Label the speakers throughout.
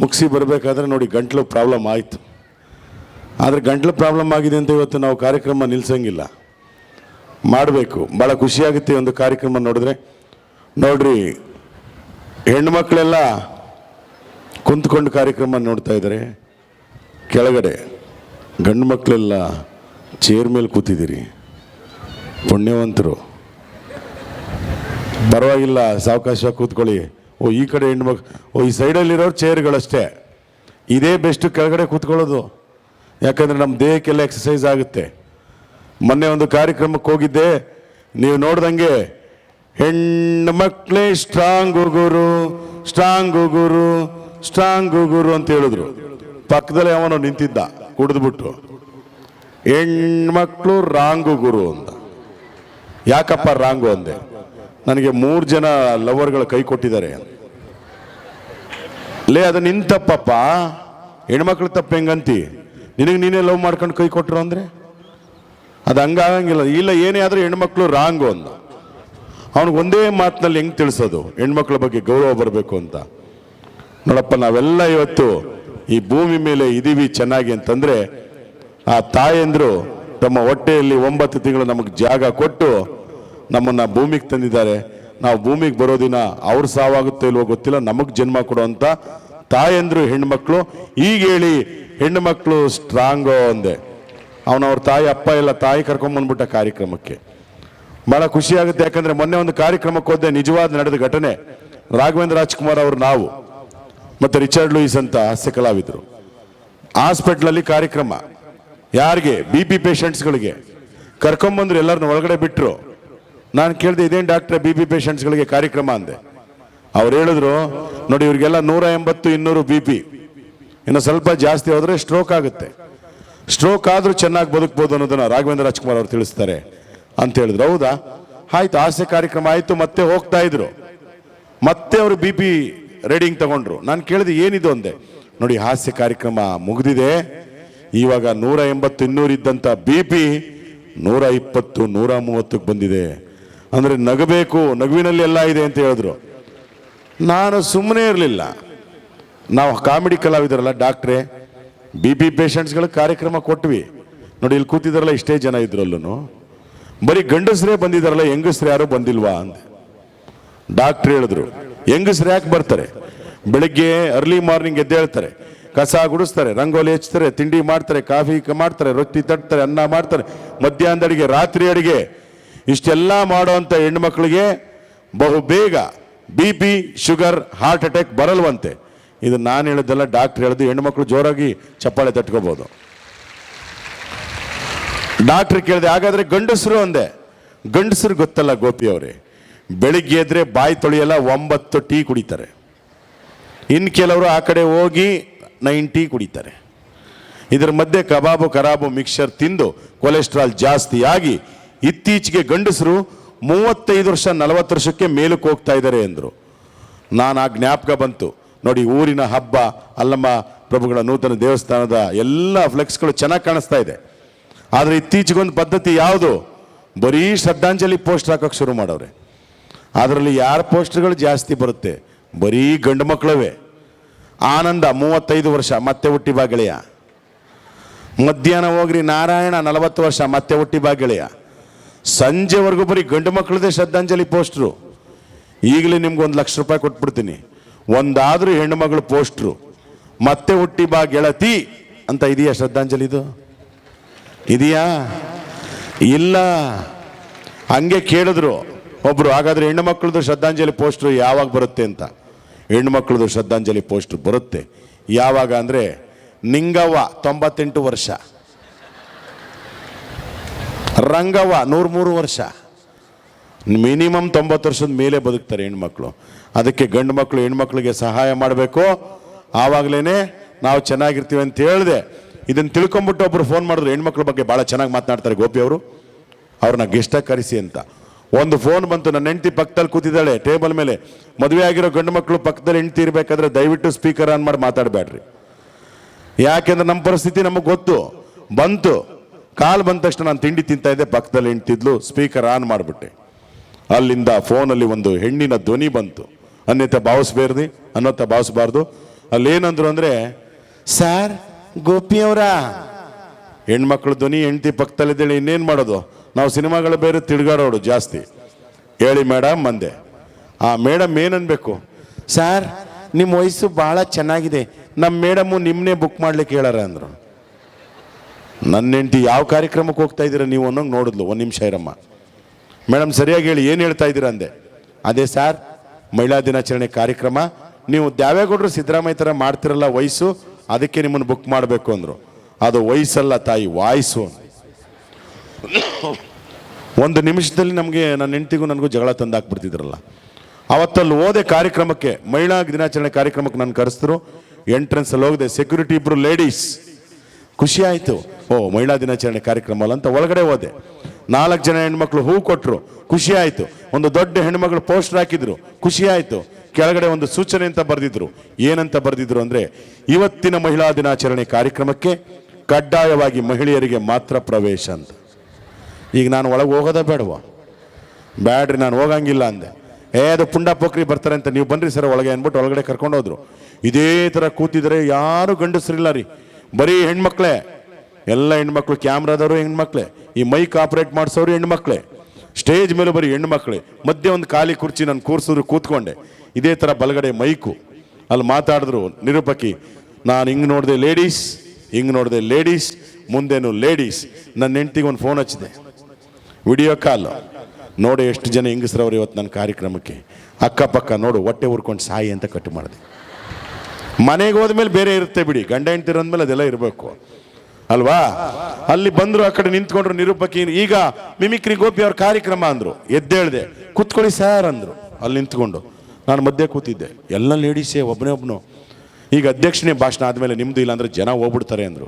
Speaker 1: ಮುಗಿಸಿ ಬರಬೇಕಾದ್ರೆ ನೋಡಿ ಗಂಟ್ಲು ಪ್ರಾಬ್ಲಮ್ ಆಯಿತು. ಆದರೆ ಗಂಟ್ಲು ಪ್ರಾಬ್ಲಮ್ ಆಗಿದೆ ಅಂತ ಇವತ್ತು ನಾವು ಕಾರ್ಯಕ್ರಮ ನಿಲ್ಲಿಸಂಗಿಲ್ಲ ಮಾಡಬೇಕು. ಭಾಳ ಖುಷಿಯಾಗುತ್ತೆ ಒಂದು ಕಾರ್ಯಕ್ರಮ ನೋಡಿದ್ರೆ. ನೋಡ್ರಿ ಹೆಣ್ಮಕ್ಳೆಲ್ಲ ಕುಂತ್ಕೊಂಡು ಕಾರ್ಯಕ್ರಮ ನೋಡ್ತಾ ಇದ್ದಾರೆ. ಕೆಳಗಡೆ ಗಂಡು ಮಕ್ಕಳೆಲ್ಲ ಚೇರ್ ಮೇಲೆ ಕೂತಿದ್ದೀರಿ. ಪುಣ್ಯವಂತರು. ಪರವಾಗಿಲ್ಲ, ಸಾವಕಾಶ ಕೂತ್ಕೊಳ್ಳಿ. ಓ, ಈ ಕಡೆ ಹೆಣ್ಮಕ್ ಓ, ಈ ಸೈಡಲ್ಲಿರೋರು ಚೇರ್ಗಳಷ್ಟೇ ಇದೇ ಬೆಸ್ಟ್ ಕೆಳಗಡೆ ಕೂತ್ಕೊಳ್ಳೋದು. ಯಾಕಂದರೆ ನಮ್ಮ ದೇಹಕ್ಕೆಲ್ಲ ಎಕ್ಸಸೈಸ್ ಆಗುತ್ತೆ. ಮೊನ್ನೆ ಒಂದು ಕಾರ್ಯಕ್ರಮಕ್ಕೆ ಹೋಗಿದ್ದೆ. ನೀವು ನೋಡ್ದಂಗೆ ಹೆಣ್ಣು ಮಕ್ಕಳೇ ಸ್ಟ್ರಾಂಗ್ ಗುರು ಸ್ಟ್ರಾಂಗ್ ಗುರು ಸ್ಟ್ರಾಂಗ್ ಗುರು ಅಂತ ಹೇಳಿದ್ರು. ಪಕ್ಕದಲ್ಲೇ ಅವನು ನಿಂತಿದ್ದ, ಕುಡಿದ್ಬಿಟ್ಟು. ಹೆಣ್ಮಕ್ಳು ರಾಂಗು ಗುರು ಅಂತ. ಯಾಕಪ್ಪ ರಾಂಗು ಅಂದೆ? ನನಗೆ ಮೂರು ಜನ ಲವರ್ಗಳ ಕೈ ಕೊಟ್ಟಿದ್ದಾರೆ. ಲೇ, ಅದು ನಿನ್ ತಪ್ಪಪ್ಪ. ಹೆಣ್ಮಕ್ಳು ತಪ್ಪು ಹೆಂಗಂತಿ? ನಿನಗೆ ನೀನೇ ಲವ್ ಮಾಡ್ಕೊಂಡು ಕೈ ಕೊಟ್ಟರು ಅಂದ್ರೆ? ಅದು ಹಂಗಾಗಂಗಿಲ್ಲ. ಇಲ್ಲ, ಏನೇ ಆದರೂ ಹೆಣ್ಮಕ್ಳು ರಾಂಗು ಅಂದ ಅವನಿಗೆ ಒಂದೇ ಮಾತಿನಲ್ಲಿ ಹೆಂಗೆ ತಿಳಿಸೋದು? ಹೆಣ್ಮಕ್ಳ ಬಗ್ಗೆ ಗೌರವ ಬರಬೇಕು ಅಂತ. ನೋಡಪ್ಪ, ನಾವೆಲ್ಲ ಇವತ್ತು ಈ ಭೂಮಿ ಮೇಲೆ ಇದೀವಿ ಚೆನ್ನಾಗಿ ಅಂತಂದ್ರೆ, ಆ ತಾಯಂದ್ರು ತಮ್ಮ ಹೊಟ್ಟೆಯಲ್ಲಿ ಒಂಬತ್ತು ತಿಂಗಳು ನಮಗೆ ಜಾಗ ಕೊಟ್ಟು ನಮ್ಮನ್ನ ಭೂಮಿಗೆ ತಂದಿದ್ದಾರೆ. ನಾವು ಭೂಮಿಗೆ ಬರೋ ದಿನ ಅವ್ರು ಸಾವಾಗುತ್ತೋ ಇಲ್ವೋ ಗೊತ್ತಿಲ್ಲ. ನಮಗೆ ಜನ್ಮ ಕೊಡುವಂತ ತಾಯಂದ್ರು ಹೆಣ್ಮಕ್ಳು. ಈಗ ಹೇಳಿ ಹೆಣ್ಣು ಮಕ್ಕಳು ಅಂದೆ ಅಂದೆ ಅವನವ್ರ ತಾಯಿ ಅಪ್ಪ ಎಲ್ಲ ತಾಯಿ ಕರ್ಕೊಂಬಂದ್ಬಿಟ್ಟ ಕಾರ್ಯಕ್ರಮಕ್ಕೆ. ಬಹಳ ಖುಷಿಯಾಗುತ್ತೆ ಯಾಕಂದರೆ ಮೊನ್ನೆ ಒಂದು ಕಾರ್ಯಕ್ರಮಕ್ಕೆ ಹೋದೆ, ನಿಜವಾದ ನಡೆದ ಘಟನೆ. ರಾಘವೇಂದ್ರ ರಾಜ್ಕುಮಾರ್ ಅವರು ನಾವು. ಮತ್ತೆ ರಿಚರ್ಡ್ ಲೂಯಿಸ್ ಅಂತ ಹಾಸ್ಯ ಕಲಾವಿದರು. ಹಾಸ್ಪಿಟ್ಲಲ್ಲಿ ಕಾರ್ಯಕ್ರಮ. ಯಾರಿಗೆ? ಬಿ ಪಿ ಪೇಷಂಟ್ಸ್ಗಳಿಗೆ ಕರ್ಕೊಂಬಂದ್ರು ಎಲ್ಲರನ್ನ ಒಳಗಡೆ ಬಿಟ್ರು. ನಾನು ಕೇಳಿದೆ ಇದೇನು ಡಾಕ್ಟ್ರೆ ಬಿ ಪಿ ಪೇಷಂಟ್ಸ್ಗಳಿಗೆ ಕಾರ್ಯಕ್ರಮ ಅಂದೆ. ಅವ್ರು ಹೇಳಿದ್ರು, ನೋಡಿ ಇವ್ರಿಗೆಲ್ಲ ನೂರ ಎಂಬತ್ತು ಇನ್ನೂರು ಬಿ ಪಿ. ಇನ್ನು ಸ್ವಲ್ಪ ಜಾಸ್ತಿ ಹೋದರೆ ಸ್ಟ್ರೋಕ್ ಆಗುತ್ತೆ. ಸ್ಟ್ರೋಕ್ ಆದರೂ ಚೆನ್ನಾಗಿ ಬದುಕ್ಬೋದು ಅನ್ನೋದನ್ನು ರಾಘವೇಂದ್ರ ರಾಜ್ಕುಮಾರ್ ಅವರು ತಿಳಿಸ್ತಾರೆ ಅಂತ ಹೇಳಿದ್ರು. ಹೌದಾ? ಆಯ್ತು ಹಾಸ್ಯ ಕಾರ್ಯಕ್ರಮ ಆಯಿತು, ಮತ್ತೆ ಹೋಗ್ತಾ ಇದ್ರು. ಮತ್ತೆ ಅವರು ಬಿ ಪಿ ರೀಡಿಂಗ್ ತಗೊಂಡ್ರು. ನಾನು ಕೇಳಿದೆ, ಏನಿದು ಅಂದೆ? ನೋಡಿ, ಹಾಸ್ಯ ಕಾರ್ಯಕ್ರಮ ಮುಗಿದಿದೆ. ಇವಾಗ ನೂರ ಎಂಬತ್ತು ಇನ್ನೂರು ಇದ್ದಂಥ ಬಿ ಪಿ ನೂರ ಇಪ್ಪತ್ತು, ನೂರ ಮೂವತ್ತಕ್ಕೆ ಬಂದಿದೆ. ಅಂದರೆ ನಗಬೇಕು, ನಗುವಿನಲ್ಲಿ ಎಲ್ಲ ಇದೆ ಅಂತ ಹೇಳಿದ್ರು. ನಾನು ಸುಮ್ಮನೆ ಇರಲಿಲ್ಲ. ನಾವು ಕಾಮಿಡಿ ಕಲಾವಿದರಲ್ಲ, ಡಾಕ್ಟ್ರೇ. ಬಿ ಪಿ ಪೇಷಂಟ್ಸ್ಗಳಿಗೆ ಕಾರ್ಯಕ್ರಮ ಕೊಟ್ವಿ. ನೋಡಿ, ಇಲ್ಲಿ ಕೂತಿದಾರಲ್ಲ, ಇಷ್ಟೇ ಜನ ಇದ್ರಲ್ಲೂ ಬರೀ ಗಂಡಸರೇ ಬಂದಿದ್ದಾರಲ್ಲ ಹೆಂಗಸ್ರು ಯಾರು ಬಂದಿಲ್ವಾ ಅಂದೆ. ಡಾಕ್ಟ್ರ್ ಹೇಳಿದ್ರು, ಹೆಂಗಸ್ರು ಯಾಕೆ ಬರ್ತಾರೆ? ಬೆಳಿಗ್ಗೆ ಅರ್ಲಿ ಮಾರ್ನಿಂಗ್ ಎದ್ದೇಳ್ತಾರೆ ಕಸ ಗುಡಿಸ್ತಾರೆ, ರಂಗೋಲಿ ಹಚ್ತಾರೆ, ತಿಂಡಿ ಮಾಡ್ತಾರೆ, ಕಾಫಿ ಮಾಡ್ತಾರೆ, ರೊಟ್ಟಿ ತಟ್ತಾರೆ, ಅನ್ನ ಮಾಡ್ತಾರೆ. ಮಧ್ಯಾಹ್ನದ ಅಡಿಗೆ, ರಾತ್ರಿ ಅಡಿಗೆ. ಇಷ್ಟೆಲ್ಲ ಮಾಡುವಂಥ ಹೆಣ್ಮಕ್ಳಿಗೆ ಬಹು ಬೇಗ B P, sugar, heart attack ಬರಲ್ವಂತೆ. ಇದು ನಾನು ಹೇಳಿದ್ದೆಲ್ಲ ಡಾಕ್ಟ್ರ್ ಹೇಳಿದ್ದು ಹೆಣ್ಮಕ್ಳು ಜೋರಾಗಿ ಚಪ್ಪಾಳೆ ತಟ್ಕೋಬೋದು. ಡಾಕ್ಟ್ರ್ ಕೇಳಿದೆ, ಹಾಗಾದ್ರೆ ಗಂಡಸರು ಅಂದೆ. ಗಂಡಸರು ಗೊತ್ತಲ್ಲ ಗೋಪಿ ಅವರೇ. ಬೆಳಿಗ್ಗೆ ಎದ್ರೆ ಬಾಯಿ ತೊಳೆಯಲ್ಲ ಒಂಬತ್ತು ಟೀ ಕುಡಿತಾರೆ. ಇನ್ನು ಕೆಲವರು ಆ ಕಡೆ ಹೋಗಿ ನೈನ್ ಟೀ ಕುಡಿತಾರೆ. ಇದರ ಮಧ್ಯೆ ಕಬಾಬು, ಕರಾಬು ಮಿಕ್ಸರ್ ತಿಂದು ಕೊಲೆಸ್ಟ್ರಾಲ್ ಜಾಸ್ತಿ ಆಗಿ ಇತ್ತೀಚೆಗೆ ಗಂಡಸರು ಮೂವತ್ತೈದು ವರ್ಷ, ನಲವತ್ತು ವರ್ಷಕ್ಕೆ ಮೇಲಕ್ಕೆ ಹೋಗ್ತಾ ಇದ್ದಾರೆ ಎಂದರು. ನಾನು ಆ ಜ್ಞಾಪಕ ಬಂತು. ನೋಡಿ, ಊರಿನ ಹಬ್ಬ, ಅಲ್ಲಮ್ಮ ಪ್ರಭುಗಳ ನೂತನ ದೇವಸ್ಥಾನದ ಎಲ್ಲ ಫ್ಲೆಕ್ಸ್ಗಳು ಚೆನ್ನಾಗಿ ಕಾಣಿಸ್ತಾ ಇದೆ. ಆದರೆ ಇತ್ತೀಚೆಗೊಂದು ಪದ್ಧತಿ ಯಾವುದು? ಬರೀ ಶ್ರದ್ಧಾಂಜಲಿ ಪೋಸ್ಟರ್ ಹಾಕೋಕ್ಕೆ ಶುರು ಮಾಡವ್ರೆ ಅದರಲ್ಲಿ ಯಾರ ಪೋಸ್ಟರ್ಗಳು ಜಾಸ್ತಿ ಬರುತ್ತೆ? ಬರೀ ಗಂಡು ಮಕ್ಕಳವೇ ಆನಂದ, ಮೂವತ್ತೈದು ವರ್ಷ, ಮತ್ತೆ ಹುಟ್ಟಿ ಬಾ ಗೆಳೆಯ ಮಧ್ಯಾಹ್ನ ಹೋಗ್ರಿ, ನಾರಾಯಣ ನಲವತ್ತು ವರ್ಷ, ಮತ್ತೆ ಹುಟ್ಟಿ ಬಾ ಗೆಳೆಯ ಸಂಜೆವರೆಗೂ ಬರೀ ಗಂಡು ಮಕ್ಕಳದೇ ಶ್ರದ್ಧಾಂಜಲಿ ಪೋಸ್ಟ್ರು. ಈಗಲೇ ನಿಮ್ಗೆ ಒಂದು ಲಕ್ಷ ರೂಪಾಯಿ ಕೊಟ್ಬಿಡ್ತೀನಿ. ಒಂದಾದರೂ ಹೆಣ್ಣು ಮಗಳು ಪೋಸ್ಟ್ರು. ಮತ್ತೆ ಹುಟ್ಟಿ ಬಾ ಗೆಳತಿ ಅಂತ ಇದೆಯಾ ಶ್ರದ್ಧಾಂಜಲಿದು ಇದೆಯಾ? ಇಲ್ಲ. ಹಂಗೆ ಕೇಳಿದ್ರು. ಒಬ್ರು, ಹಾಗಾದ್ರೆ ಹೆಣ್ಣು ಮಕ್ಕಳದು ಶ್ರದ್ಧಾಂಜಲಿ ಪೋಸ್ಟ್ರು ಯಾವಾಗ ಬರುತ್ತೆ ಅಂತ. ಹೆಣ್ಣು ಮಕ್ಕಳದು ಶ್ರದ್ಧಾಂಜಲಿ ಪೋಸ್ಟ್ರು ಬರುತ್ತೆ. ಯಾವಾಗ ಅಂದರೆ ನಿಂಗವ್ವ ತೊಂಬತ್ತೆಂಟು ವರ್ಷ. ರಂಗವ್ವ ನೂರ್ಮೂರು ವರ್ಷ. ಮಿನಿಮಮ್ ತೊಂಬತ್ತು ವರ್ಷದ ಮೇಲೆ ಬದುಕ್ತಾರೆ ಹೆಣ್ಮಕ್ಳು. ಅದಕ್ಕೆ ಗಂಡು ಮಕ್ಕಳು ಹೆಣ್ಮಕ್ಳಿಗೆ ಸಹಾಯ ಮಾಡಬೇಕು. ಆವಾಗಲೇ ನಾವು ಚೆನ್ನಾಗಿರ್ತೀವಿ ಅಂತ ಹೇಳಿದೆ. ಇದನ್ನು ತಿಳ್ಕೊಂಬಿಟ್ಟು ಒಬ್ರು ಫೋನ್ ಮಾಡಿದ್ರು, ಹೆಣ್ಮಕ್ಳ ಬಗ್ಗೆ ಭಾಳ ಚೆನ್ನಾಗಿ ಮಾತನಾಡ್ತಾರೆ ಗೋಪಿ ಅವರು. ಅವ್ರನ್ನ ಗೆಸ್ಟಾಗಿ ಕರೆಸಿ ಅಂತ. ಒಂದು ಫೋನ್ ಬಂತು, ನನ್ನ ಹೆಂಡತಿ ಪಕ್ಕದಲ್ಲಿ ಕೂತಿದ್ದಾಳೆ ಟೇಬಲ್ ಮೇಲೆ. ಮದುವೆ ಆಗಿರೋ ಗಂಡು ಮಕ್ಕಳು ಪಕ್ಕದಲ್ಲಿ ಹೆಂಡತಿ ಇರಬೇಕಾದ್ರೆ ದಯವಿಟ್ಟು ಸ್ಪೀಕರ್ ಆನ್ ಮಾಡಿ ಮಾತಾಡಬೇಡ್ರಿ ಯಾಕೆಂದ್ರೆ ನಮ್ಮ ಪರಿಸ್ಥಿತಿ ನಮಗೆ ಗೊತ್ತು. ಬಂತು. ಕಾಲ್ ಬಂದ ತಕ್ಷಣ ನಾನು ತಿಂಡಿ ತಿಂತಾ ಇದ್ದೆ, ಪಕ್ಕದಲ್ಲಿ ಹೆಂಡ್ತಿದ್ಲು ಸ್ಪೀಕರ್ ಆನ್ ಮಾಡಿಬಿಟ್ಟೆ. ಅಲ್ಲಿಂದ ಫೋನಲ್ಲಿ ಒಂದು ಹೆಣ್ಣಿನ ಧ್ವನಿ ಬಂತು. ಅನ್ಯತೆ ಭಾವಿಸ್ಬೇರ್ದಿ ಅನ್ನೋತ್ತ ಭಾವಿಸ್ಬಾರ್ದು ಅಲ್ಲೇನಂದ್ರು ಅಂದರೆ, ಸರ್ ಗೋಪಿಯವರ ಹೆಣ್ಮಕ್ಳ ಧ್ವನಿ, ಹೆಂಡತಿ ಪಕ್ಕದಲ್ಲಿದ್ದೇಳಿ, ಇನ್ನೇನು ಮಾಡೋದು? ನಾವು ಸಿನಿಮಾಗಳು ಬೇರೆ ತಿರುಗಾಡೋಡು ಜಾಸ್ತಿ. ಹೇಳಿ ಮೇಡಮ್ ಅಂದೆ. ಆ ಮೇಡಮ್ ಏನನ್ಬೇಕು? ಸರ್ ನಿಮ್ಮ ವಯಸ್ಸು ಭಾಳ ಚೆನ್ನಾಗಿದೆ. ನಮ್ಮ ಮೇಡಮು ನಿಮ್ಮನ್ನೇ ಬುಕ್ ಮಾಡ್ಲಿಕ್ಕೆ ಹೇಳಾರ ಅಂದರು. ನನ್ನ ಹೆಂಡತಿ ಯಾವ ಕಾರ್ಯಕ್ರಮಕ್ಕೆ ಹೋಗ್ತಾ ಇದ್ದೀರಾ ನೀವು ಅನ್ನೋಂಗೆ ನೋಡಿದ್ಲು. ಒಂದು ನಿಮಿಷ ಇರಮ್ಮ. ಮೇಡಮ್, ಸರಿಯಾಗಿ ಹೇಳಿ, ಏನು ಹೇಳ್ತಾ ಇದ್ದೀರಾ ಅಂದೆ. ಅದೇ ಸರ್, ಮಹಿಳಾ ದಿನಾಚರಣೆ ಕಾರ್ಯಕ್ರಮ. ನೀವು ದ್ಯಾವೇಗೌಡರು ಸಿದ್ದರಾಮಯ್ಯ ಥರ ಮಾಡ್ತಿರಲ್ಲ ವಯಸ್ಸು, ಅದಕ್ಕೆ ನಿಮ್ಮನ್ನು ಬುಕ್ ಮಾಡಬೇಕು ಅಂದರು. ಅದು ವಯಸ್ಸಲ್ಲ ತಾಯಿ, ವಾಯ್ಸು. ಒಂದು ನಿಮಿಷದಲ್ಲಿ ನಮಗೆ ನನ್ನ ಹೆಂಡತಿಗೂ ನನಗೂ ಜಗಳ ತಂದು ಹಾಕ್ಬಿಡ್ತಿದ್ರಲ್ಲ ಅವತ್ತಲ್ಲಿ ಹೋದೆ ಕಾರ್ಯಕ್ರಮಕ್ಕೆ, ಮಹಿಳಾ ದಿನಾಚರಣೆ ಕಾರ್ಯಕ್ರಮಕ್ಕೆ ನಾನು ಕರೆಸಿದ್ರು. ಎಂಟ್ರೆನ್ಸಲ್ಲಿ ಹೋಗಿದೆ ಸೆಕ್ಯೂರಿಟಿ ಇಬ್ಬರು ಲೇಡೀಸ್ ಖುಷಿ ಆಯಿತು. ಓ, ಮಹಿಳಾ ದಿನಾಚರಣೆ ಕಾರ್ಯಕ್ರಮ ಅಲ್ಲ ಅಂತ ಒಳಗಡೆ ಹೋದೆ. ನಾಲ್ಕು ಜನ ಹೆಣ್ಮಕ್ಳು ಹೂ ಕೊಟ್ಟರು ಖುಷಿ ಆಯಿತು. ಒಂದು ದೊಡ್ಡ ಹೆಣ್ಮಕ್ಳು ಪೋಸ್ಟರ್ ಹಾಕಿದ್ರು. ಖುಷಿ ಆಯಿತು. ಕೆಳಗಡೆ ಒಂದು ಸೂಚನೆ ಅಂತ ಬರೆದಿದ್ರು. ಏನಂತ ಬರೆದಿದ್ರು ಅಂದರೆ, ಇವತ್ತಿನ ಮಹಿಳಾ ದಿನಾಚರಣೆ ಕಾರ್ಯಕ್ರಮಕ್ಕೆ ಕಡ್ಡಾಯವಾಗಿ ಮಹಿಳೆಯರಿಗೆ ಮಾತ್ರ ಪ್ರವೇಶ ಅಂತ. ಈಗ ನಾನು ಒಳಗೆ ಹೋಗೋದ ಬೇಡವ? ಬ್ಯಾಡ್ರಿ, ನಾನು ಹೋಗಂಗಿಲ್ಲ ಅಂದೆ. ಏ, ಅದು ಪುಂಡ ಪೋಖ್ರಿ ಬರ್ತಾರೆ ಅಂತ ನೀವು ಬನ್ನಿರಿ ಸರ್ ಒಳಗೆ ಅಂದ್ಬಿಟ್ಟು ಒಳಗಡೆ ಕರ್ಕೊಂಡು ಹೋದ್ರು. ಇದೇ ಥರ ಕೂತಿದ್ರೆ ಯಾರು ಗಂಡಸರಿಲ್ಲ ರೀ. ಬರೀ ಹೆಣ್ಮಕ್ಳೇ. ಎಲ್ಲ ಹೆಣ್ಮಕ್ಳು ಕ್ಯಾಮ್ರಾದವರು ಹೆಣ್ಮಕ್ಳೆ. ಈ ಮೈಕ್ ಆಪ್ರೇಟ್ ಮಾಡಿಸೋರು ಹೆಣ್ಮಕ್ಳೆ. ಸ್ಟೇಜ್ ಮೇಲೆ ಬರೀ ಹೆಣ್ಮಕ್ಳೆ. ಮಧ್ಯೆ ಒಂದು ಖಾಲಿ ಕುರ್ಚಿ ನಾನು ಕೂರ್ಸಿದ್ರು ಕೂತ್ಕೊಂಡೆ. ಇದೇ ಥರ ಬಲಗಡೆ ಮೈಕು. ಅಲ್ಲಿ ಮಾತಾಡಿದ್ರು ನಿರೂಪಕಿ, ನಾನು ಹಿಂಗೆ ನೋಡಿದೆ ಲೇಡೀಸ್, ಹಿಂಗೆ ನೋಡಿದೆ ಲೇಡೀಸ್, ಮುಂದೇನು ಲೇಡೀಸ್. ನನ್ನ ಹೆಂಡ್ತಿಗೆ ಒಂದು ಫೋನ್ ಹಚ್ಚಿದೆ. Video call. ನೋಡಿ ಎಷ್ಟು ಜನ ಹೆಂಗಸ್ರವ್ರು ಇವತ್ತು ನನ್ನ ಕಾರ್ಯಕ್ರಮಕ್ಕೆ. ಅಕ್ಕಪಕ್ಕ ನೋಡು, ಹೊಟ್ಟೆ ಉರ್ಕೊಂಡು ಸಾಯಿ ಅಂತ ಕಟ್ ಮಾಡಿದೆ. ಮನೆಗೆ ಹೋದ್ಮೇಲೆ ಬೇರೆ ಇರುತ್ತೆ ಬಿಡಿ. ಗಂಡ ಹೆಂಡ್ತಿರ ಅಂದ್ಮೇಲೆ ಅದೆಲ್ಲ ಇರಬೇಕು. ಅಲ್ವಾ? ಅಲ್ಲಿ ಬಂದ್ರು ಆ ಕಡೆ ನಿಂತ್ಕೊಂಡ್ರು ನಿರೂಪಕಿ ಈಗ ಮಿಮಿಕ್ರಿ ಗೋಪಿ ಅವ್ರ ಕಾರ್ಯಕ್ರಮ ಅಂದ್ರು. ಎದ್ದೇಳ್ದೆ ಕೂತ್ಕೊಳ್ಳಿ ಸರ್ ಅಂದ್ರು. ಅಲ್ಲಿ ನಿಂತ್ಕೊಂಡು. ನಾನು ಮಧ್ಯೆ ಕೂತಿದ್ದೆ. ಎಲ್ಲ ಲೇಡೀಸೇ ಒಬ್ಬನೇ ಒಬ್ಬನು ಈಗ ಅಧ್ಯಕ್ಷನೇ ಭಾಷಣ ಆದಮೇಲೆ ನಿಮ್ಮದು ಇಲ್ಲ ಅಂದ್ರೆ ಜನ ಹೋಗ್ಬಿಡ್ತಾರೆ ಅಂದ್ರು.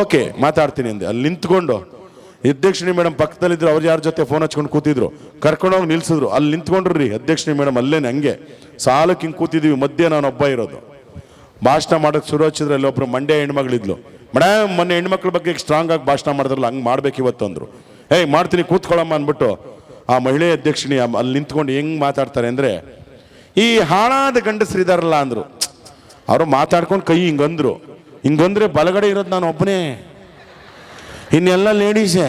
Speaker 1: ಓಕೆ, ಮಾತಾಡ್ತೀನಿ ಅಂದೆ. ಅಲ್ಲಿ ನಿಂತ್ಕೊಂಡು ಅಧ್ಯಕ್ಷಿಣಿ ಮೇಡಮ್ ಪಕ್ಕದಲ್ಲಿದ್ರು, ಅವ್ರು ಯಾರ ಜೊತೆ ಫೋನ್ ಹಚ್ಕೊಂಡು ಕೂತಿದ್ರು? ಕರ್ಕೊಂಡೋಗಿ ನಿಲ್ಸಿದ್ರು. ಅಲ್ಲಿ ನಿಂತ್ಕೊಂಡ್ರಿ ಅಧ್ಯಕ್ಷಣಿ ಮೇಡಮ್ ಅಲ್ಲೇನೆ ಹಂಗೆ. ಸಾಲಕ್ಕೆ ಹಿಂಗೆ ಕೂತಿದ್ದೀವಿ ಮಧ್ಯೆ ನಾನು ಒಬ್ಬ ಇರೋದು. ಭಾಷಣ ಮಾಡೋಕ್ಕೆ ಶುರು ಹಚ್ಚಿದ್ರೆ ಅಲ್ಲಿ ಒಬ್ಬರು ಮಂಡ್ಯ ಹೆಣ್ಮಗಳಿದ್ಲು. ಮೇಡಮ್ ಮೊನ್ನೆ ಹೆಣ್ಮಕ್ಳ ಬಗ್ಗೆ ಸ್ಟ್ರಾಂಗ್ ಆಗಿ ಭಾಷಣ ಮಾಡಿದ್ರಲ್ಲ, ಹಂಗೆ ಮಾಡ್ಬೇಕು ಇವತ್ತು ಅಂದ್ರು. ಏಯ್, ಮಾಡ್ತೀನಿ ಕೂತ್ಕೊಳ್ಳಮ್ಮ ಅಂದ್ಬಿಟ್ಟು ಆ ಮಹಿಳೆ ಅಧ್ಯಕ್ಷಿಣಿ ಅಲ್ಲಿ ನಿಂತ್ಕೊಂಡು ಹೆಂಗೆ ಮಾತಾಡ್ತಾರೆ ಅಂದರೆ, ಈ ಹಾಳಾದ ಗಂಡಸರಿದಾರಲ್ಲ ಅಂದರು. ಅವರು ಮಾತಾಡ್ಕೊಂಡು ಕೈ ಹಿಂಗಂದ್ರು ಹಿಂಗಂದ್ರೆ ಬಲಗಡೆ ಇರೋದು ನಾನು ಒಬ್ಬನೇ. ಇನ್ನೆಲ್ಲ ಲೇಡೀಸೇ.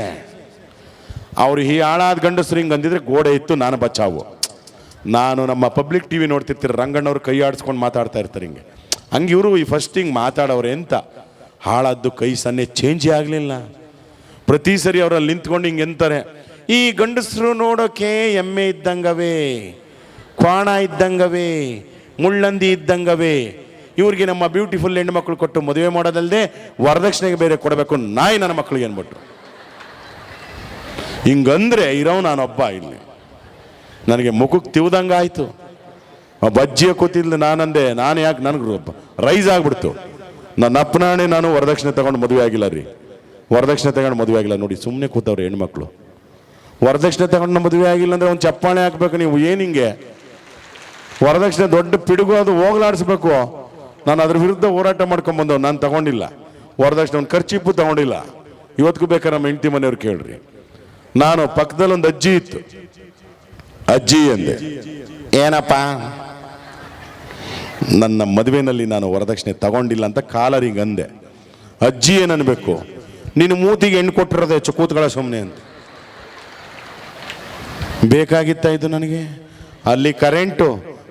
Speaker 1: ಅವ್ರು ಈ ಹಾಳಾದ ಗಂಡಸರು ಹಿಂಗೆ ಅಂದಿದ್ರೆ ಗೋಡೆ ಇತ್ತು ನಾನು ಬಚಾವು. ನಾನು ನಮ್ಮ ಪಬ್ಲಿಕ್ ಟಿ ವಿ ನೋಡ್ತಿರ್ತೀರ, ರಂಗಣ್ಣವ್ರು ಕೈ ಆಡಿಸ್ಕೊಂಡು ಮಾತಾಡ್ತಾ ಇರ್ತಾರೆ ಹಿಂಗೆ. ಹಂಗೆ ಇವರು ಈ ಫಸ್ಟ್ ಹಿಂಗೆ ಮಾತಾಡೋರು ಎಂತ ಹಾಳಾದ್ದು ಕೈ ಸನ್ನೆ ಚೇಂಜೇ ಆಗಲಿಲ್ಲ. ಪ್ರತಿ ಸರಿ ಅವರಲ್ಲಿ ನಿಂತ್ಕೊಂಡು ಹಿಂಗೆ ಎಂತಾರೆ, ಈ ಗಂಡಸರು ನೋಡೋಕೆ ಎಮ್ಮೆ ಇದ್ದಂಗವೇ, ಕ್ವಾಣ ಇದ್ದಂಗವೇ, ಮುಳ್ಳಂದಿ ಇದ್ದಂಗವೇ, ಇವ್ರಿಗೆ ನಮ್ಮ ಬ್ಯೂಟಿಫುಲ್ ಹೆಣ್ಮಕ್ಳು ಕೊಟ್ಟು ಮದುವೆ ಮಾಡೋದಲ್ಲದೆ ವರದಕ್ಷಿಣೆಗೆ ಬೇರೆ ಕೊಡಬೇಕು ನಾಯಿ ನನ್ನ ಮಕ್ಕಳಿಗೆ ಅನ್ಬಿಟ್ರು ಹಿಂಗಂದ್ರೆ ಇರೋ ನಾನೊಬ್ಬ ಇಲ್ಲಿ. ನನಗೆ ಮುಖಕ್ಕೆ ತಿವ್ದಂಗೆ ಆಯಿತು ಬಜ್ಜಿಯ ಕೂತಿದ್ಲು ನಾನಂದೆ, ನಾನು ಯಾಕೆ ನನಗೆ ರೈಸ್ ಆಗ್ಬಿಡ್ತು. ನನ್ನ ಅಪ್ಪನಾಣೆ ನಾನು ವರದಕ್ಷಿಣೆ ತಗೊಂಡು ಮದುವೆ ಆಗಿಲ್ಲ ರೀ. ವರದಕ್ಷಿಣೆ ತಗೊಂಡು ಮದುವೆ ಆಗಿಲ್ಲ ನೋಡಿ ಸುಮ್ಮನೆ ಕೂತವ್ರು ಹೆಣ್ಮಕ್ಳು. ವರದಕ್ಷಿಣೆ ತಗೊಂಡು ಮದುವೆ ಆಗಿಲ್ಲ ಅಂದ್ರೆ ಒಂದು ಚಪ್ಪಾಳೆ ಹಾಕ್ಬೇಕು ನೀವು, ಏನು ಹಿಂಗೆ? ವರದಕ್ಷಿಣೆ ದೊಡ್ಡ ಪಿಡುಗು ಅದು ಹೋಗ್ಲಾಡಿಸ್ಬೇಕು. ನಾನು ಅದ್ರ ವಿರುದ್ಧ ಹೋರಾಟ ಮಾಡ್ಕೊಂಬಂದವ್ ನಾನು ತಗೊಂಡಿಲ್ಲ. ವರದಕ್ಷಿಣೆ ಒಂದು ಖರ್ಚಿಪ್ಪು ತಗೊಂಡಿಲ್ಲ. ಇವತ್ತಿಗೂ ಬೇಕಾದ್ರೆ ನಮ್ಮ ಹೆಂಡತಿ ಮನೆಯವ್ರು ಕೇಳ್ರಿ. ನಾನು ಪಕ್ಕದಲ್ಲಿ ಒಂದು ಅಜ್ಜಿ ಇತ್ತು. ಅಜ್ಜಿ ಅಂದೆ. ಏನಪ್ಪ? ನನ್ನ ಮದುವೆನಲ್ಲಿ ನಾನು ವರದಕ್ಷಿಣೆ ತಗೊಂಡಿಲ್ಲ ಅಂತ ಕಾಲರಿಗೆ ಅಂದೆ ಅಜ್ಜಿ ಏನನ್ಬೇಕು ನೀನು ಮೂತಿಗೆ ಹೆಣ್ಣು ಕೊಟ್ಟಿರೋದೆ ಹೆಚ್ಚು ಕೂತ್ಗಳ ಸುಮ್ಮನೆ ಅಂತ. ಬೇಕಾಗಿತ್ತ ಇದು ನನಗೆ? ಅಲ್ಲಿ ಕರೆಂಟು,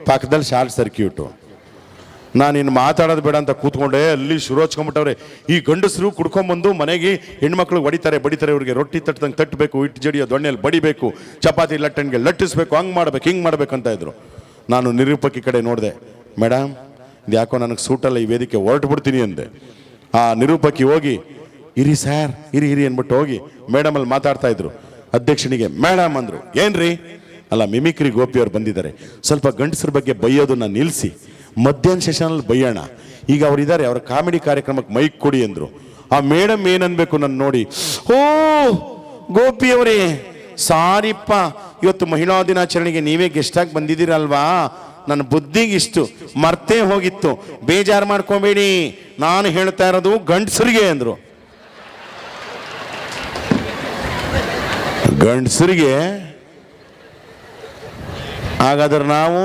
Speaker 1: ಪಕ್ಕದಲ್ಲಿ ಶಾರ್ಟ್ ಸರ್ಕ್ಯೂಟು. ನಾನು ಇನ್ನು ಮಾತಾಡೋದು ಬೇಡ ಅಂತ ಕೂತ್ಕೊಂಡೆ, ಅಲ್ಲಿ ಶುರು ಈ ಗಂಡಸರು ಕುಡ್ಕೊಂಬಂದು ಮನೆಗೆ ಹೆಣ್ಮಕ್ಳು ಹೊಡಿತಾರೆ, ಬಡಿತಾರೆ, ಇವ್ರಿಗೆ ರೊಟ್ಟಿ ತಟ್ಟದಂಗೆ ತಟ್ಟಬೇಕು ಇಟ್ಟು ಜಡಿಯೋ ದೊಣ್ಣೆಯಲ್ಲಿ ಬಡಿಬೇಕು, ಚಪಾತಿ ಲಟ್ಟಣಿಗೆ ಲಟ್ಟಿಸ್ಬೇಕು, ಹಂಗೆ ಮಾಡ್ಬೇಕು, ಹಿಂಗೆ ಮಾಡ್ಬೇಕು ಅಂತ ಇದ್ರು. ನಾನು ನಿರೂಪಕಿ ಕಡೆ ನೋಡಿದೆ. ಮೇಡಮ್ ಯಾಕೋ ನನಗೆ ಸೂಟಲ್ಲ ಈ ವೇದಿಕೆ ಹೊರಟು ಬಿಡ್ತೀನಿ ಅಂದೆ. ಆ ನಿರೂಪಕಿ ಹೋಗಿ, ಇರಿ ಸರ್, ಇರಿ ಇರಿ ಅಂದ್ಬಿಟ್ಟು ಹೋಗಿ ಮೇಡಮ್ ಅಲ್ಲಿ ಮಾತಾಡ್ತಾ ಇದ್ರು. ಅಧ್ಯಕ್ಷನಿಗೆ ಮೇಡಮ್ ಅಂದ್ರು. ಏನ್ರಿ? ಅಲ್ಲ, ಮಿಮಿಕ್ರಿ ಗೋಪಿಯವ್ರು ಬಂದಿದ್ದಾರೆ. ಸ್ವಲ್ಪ ಗಂಡಸರ ಬಗ್ಗೆ ಬೈಯೋದನ್ನ ನಿಲ್ಲಿಸಿ ಮಧ್ಯಾಹ್ನ ಸೆಷನಲ್ಲಿ ಬೈಯೋಣ. ಈಗ ಅವರಿದ್ದಾರೆ ಅವರ ಕಾಮಿಡಿ ಕಾರ್ಯಕ್ರಮಕ್ಕೆ ಮೈಕ್ ಕೊಡಿ ಅಂದ್ರು. ಆ ಮೇಡಮ್ ಏನನ್ಬೇಕು ನನ್ನ ನೋಡಿ ಓ ಗೋಪಿಯವರೇ, ಸಾರಿಪ್ಪ, ಇವತ್ತು ಮಹಿಳಾ ದಿನಾಚರಣೆಗೆ ನೀವೇ ಗೆಸ್ಟಾಗಿ ಬಂದಿದ್ದೀರಲ್ವಾ? ನನ್ನ ಬುದ್ಧಿಗೆ ಇಷ್ಟು ಮರ್ತೇ ಹೋಗಿತ್ತು. ಬೇಜಾರು ಮಾಡ್ಕೊಬೇಡಿ. ನಾನು ಹೇಳ್ತಾ ಇರೋದು ಗಂಡಸರಿಗೆ ಅಂದರು. ಗಂಡಸರಿಗೆ ಹಾಗಾದ್ರೆ ನಾವು?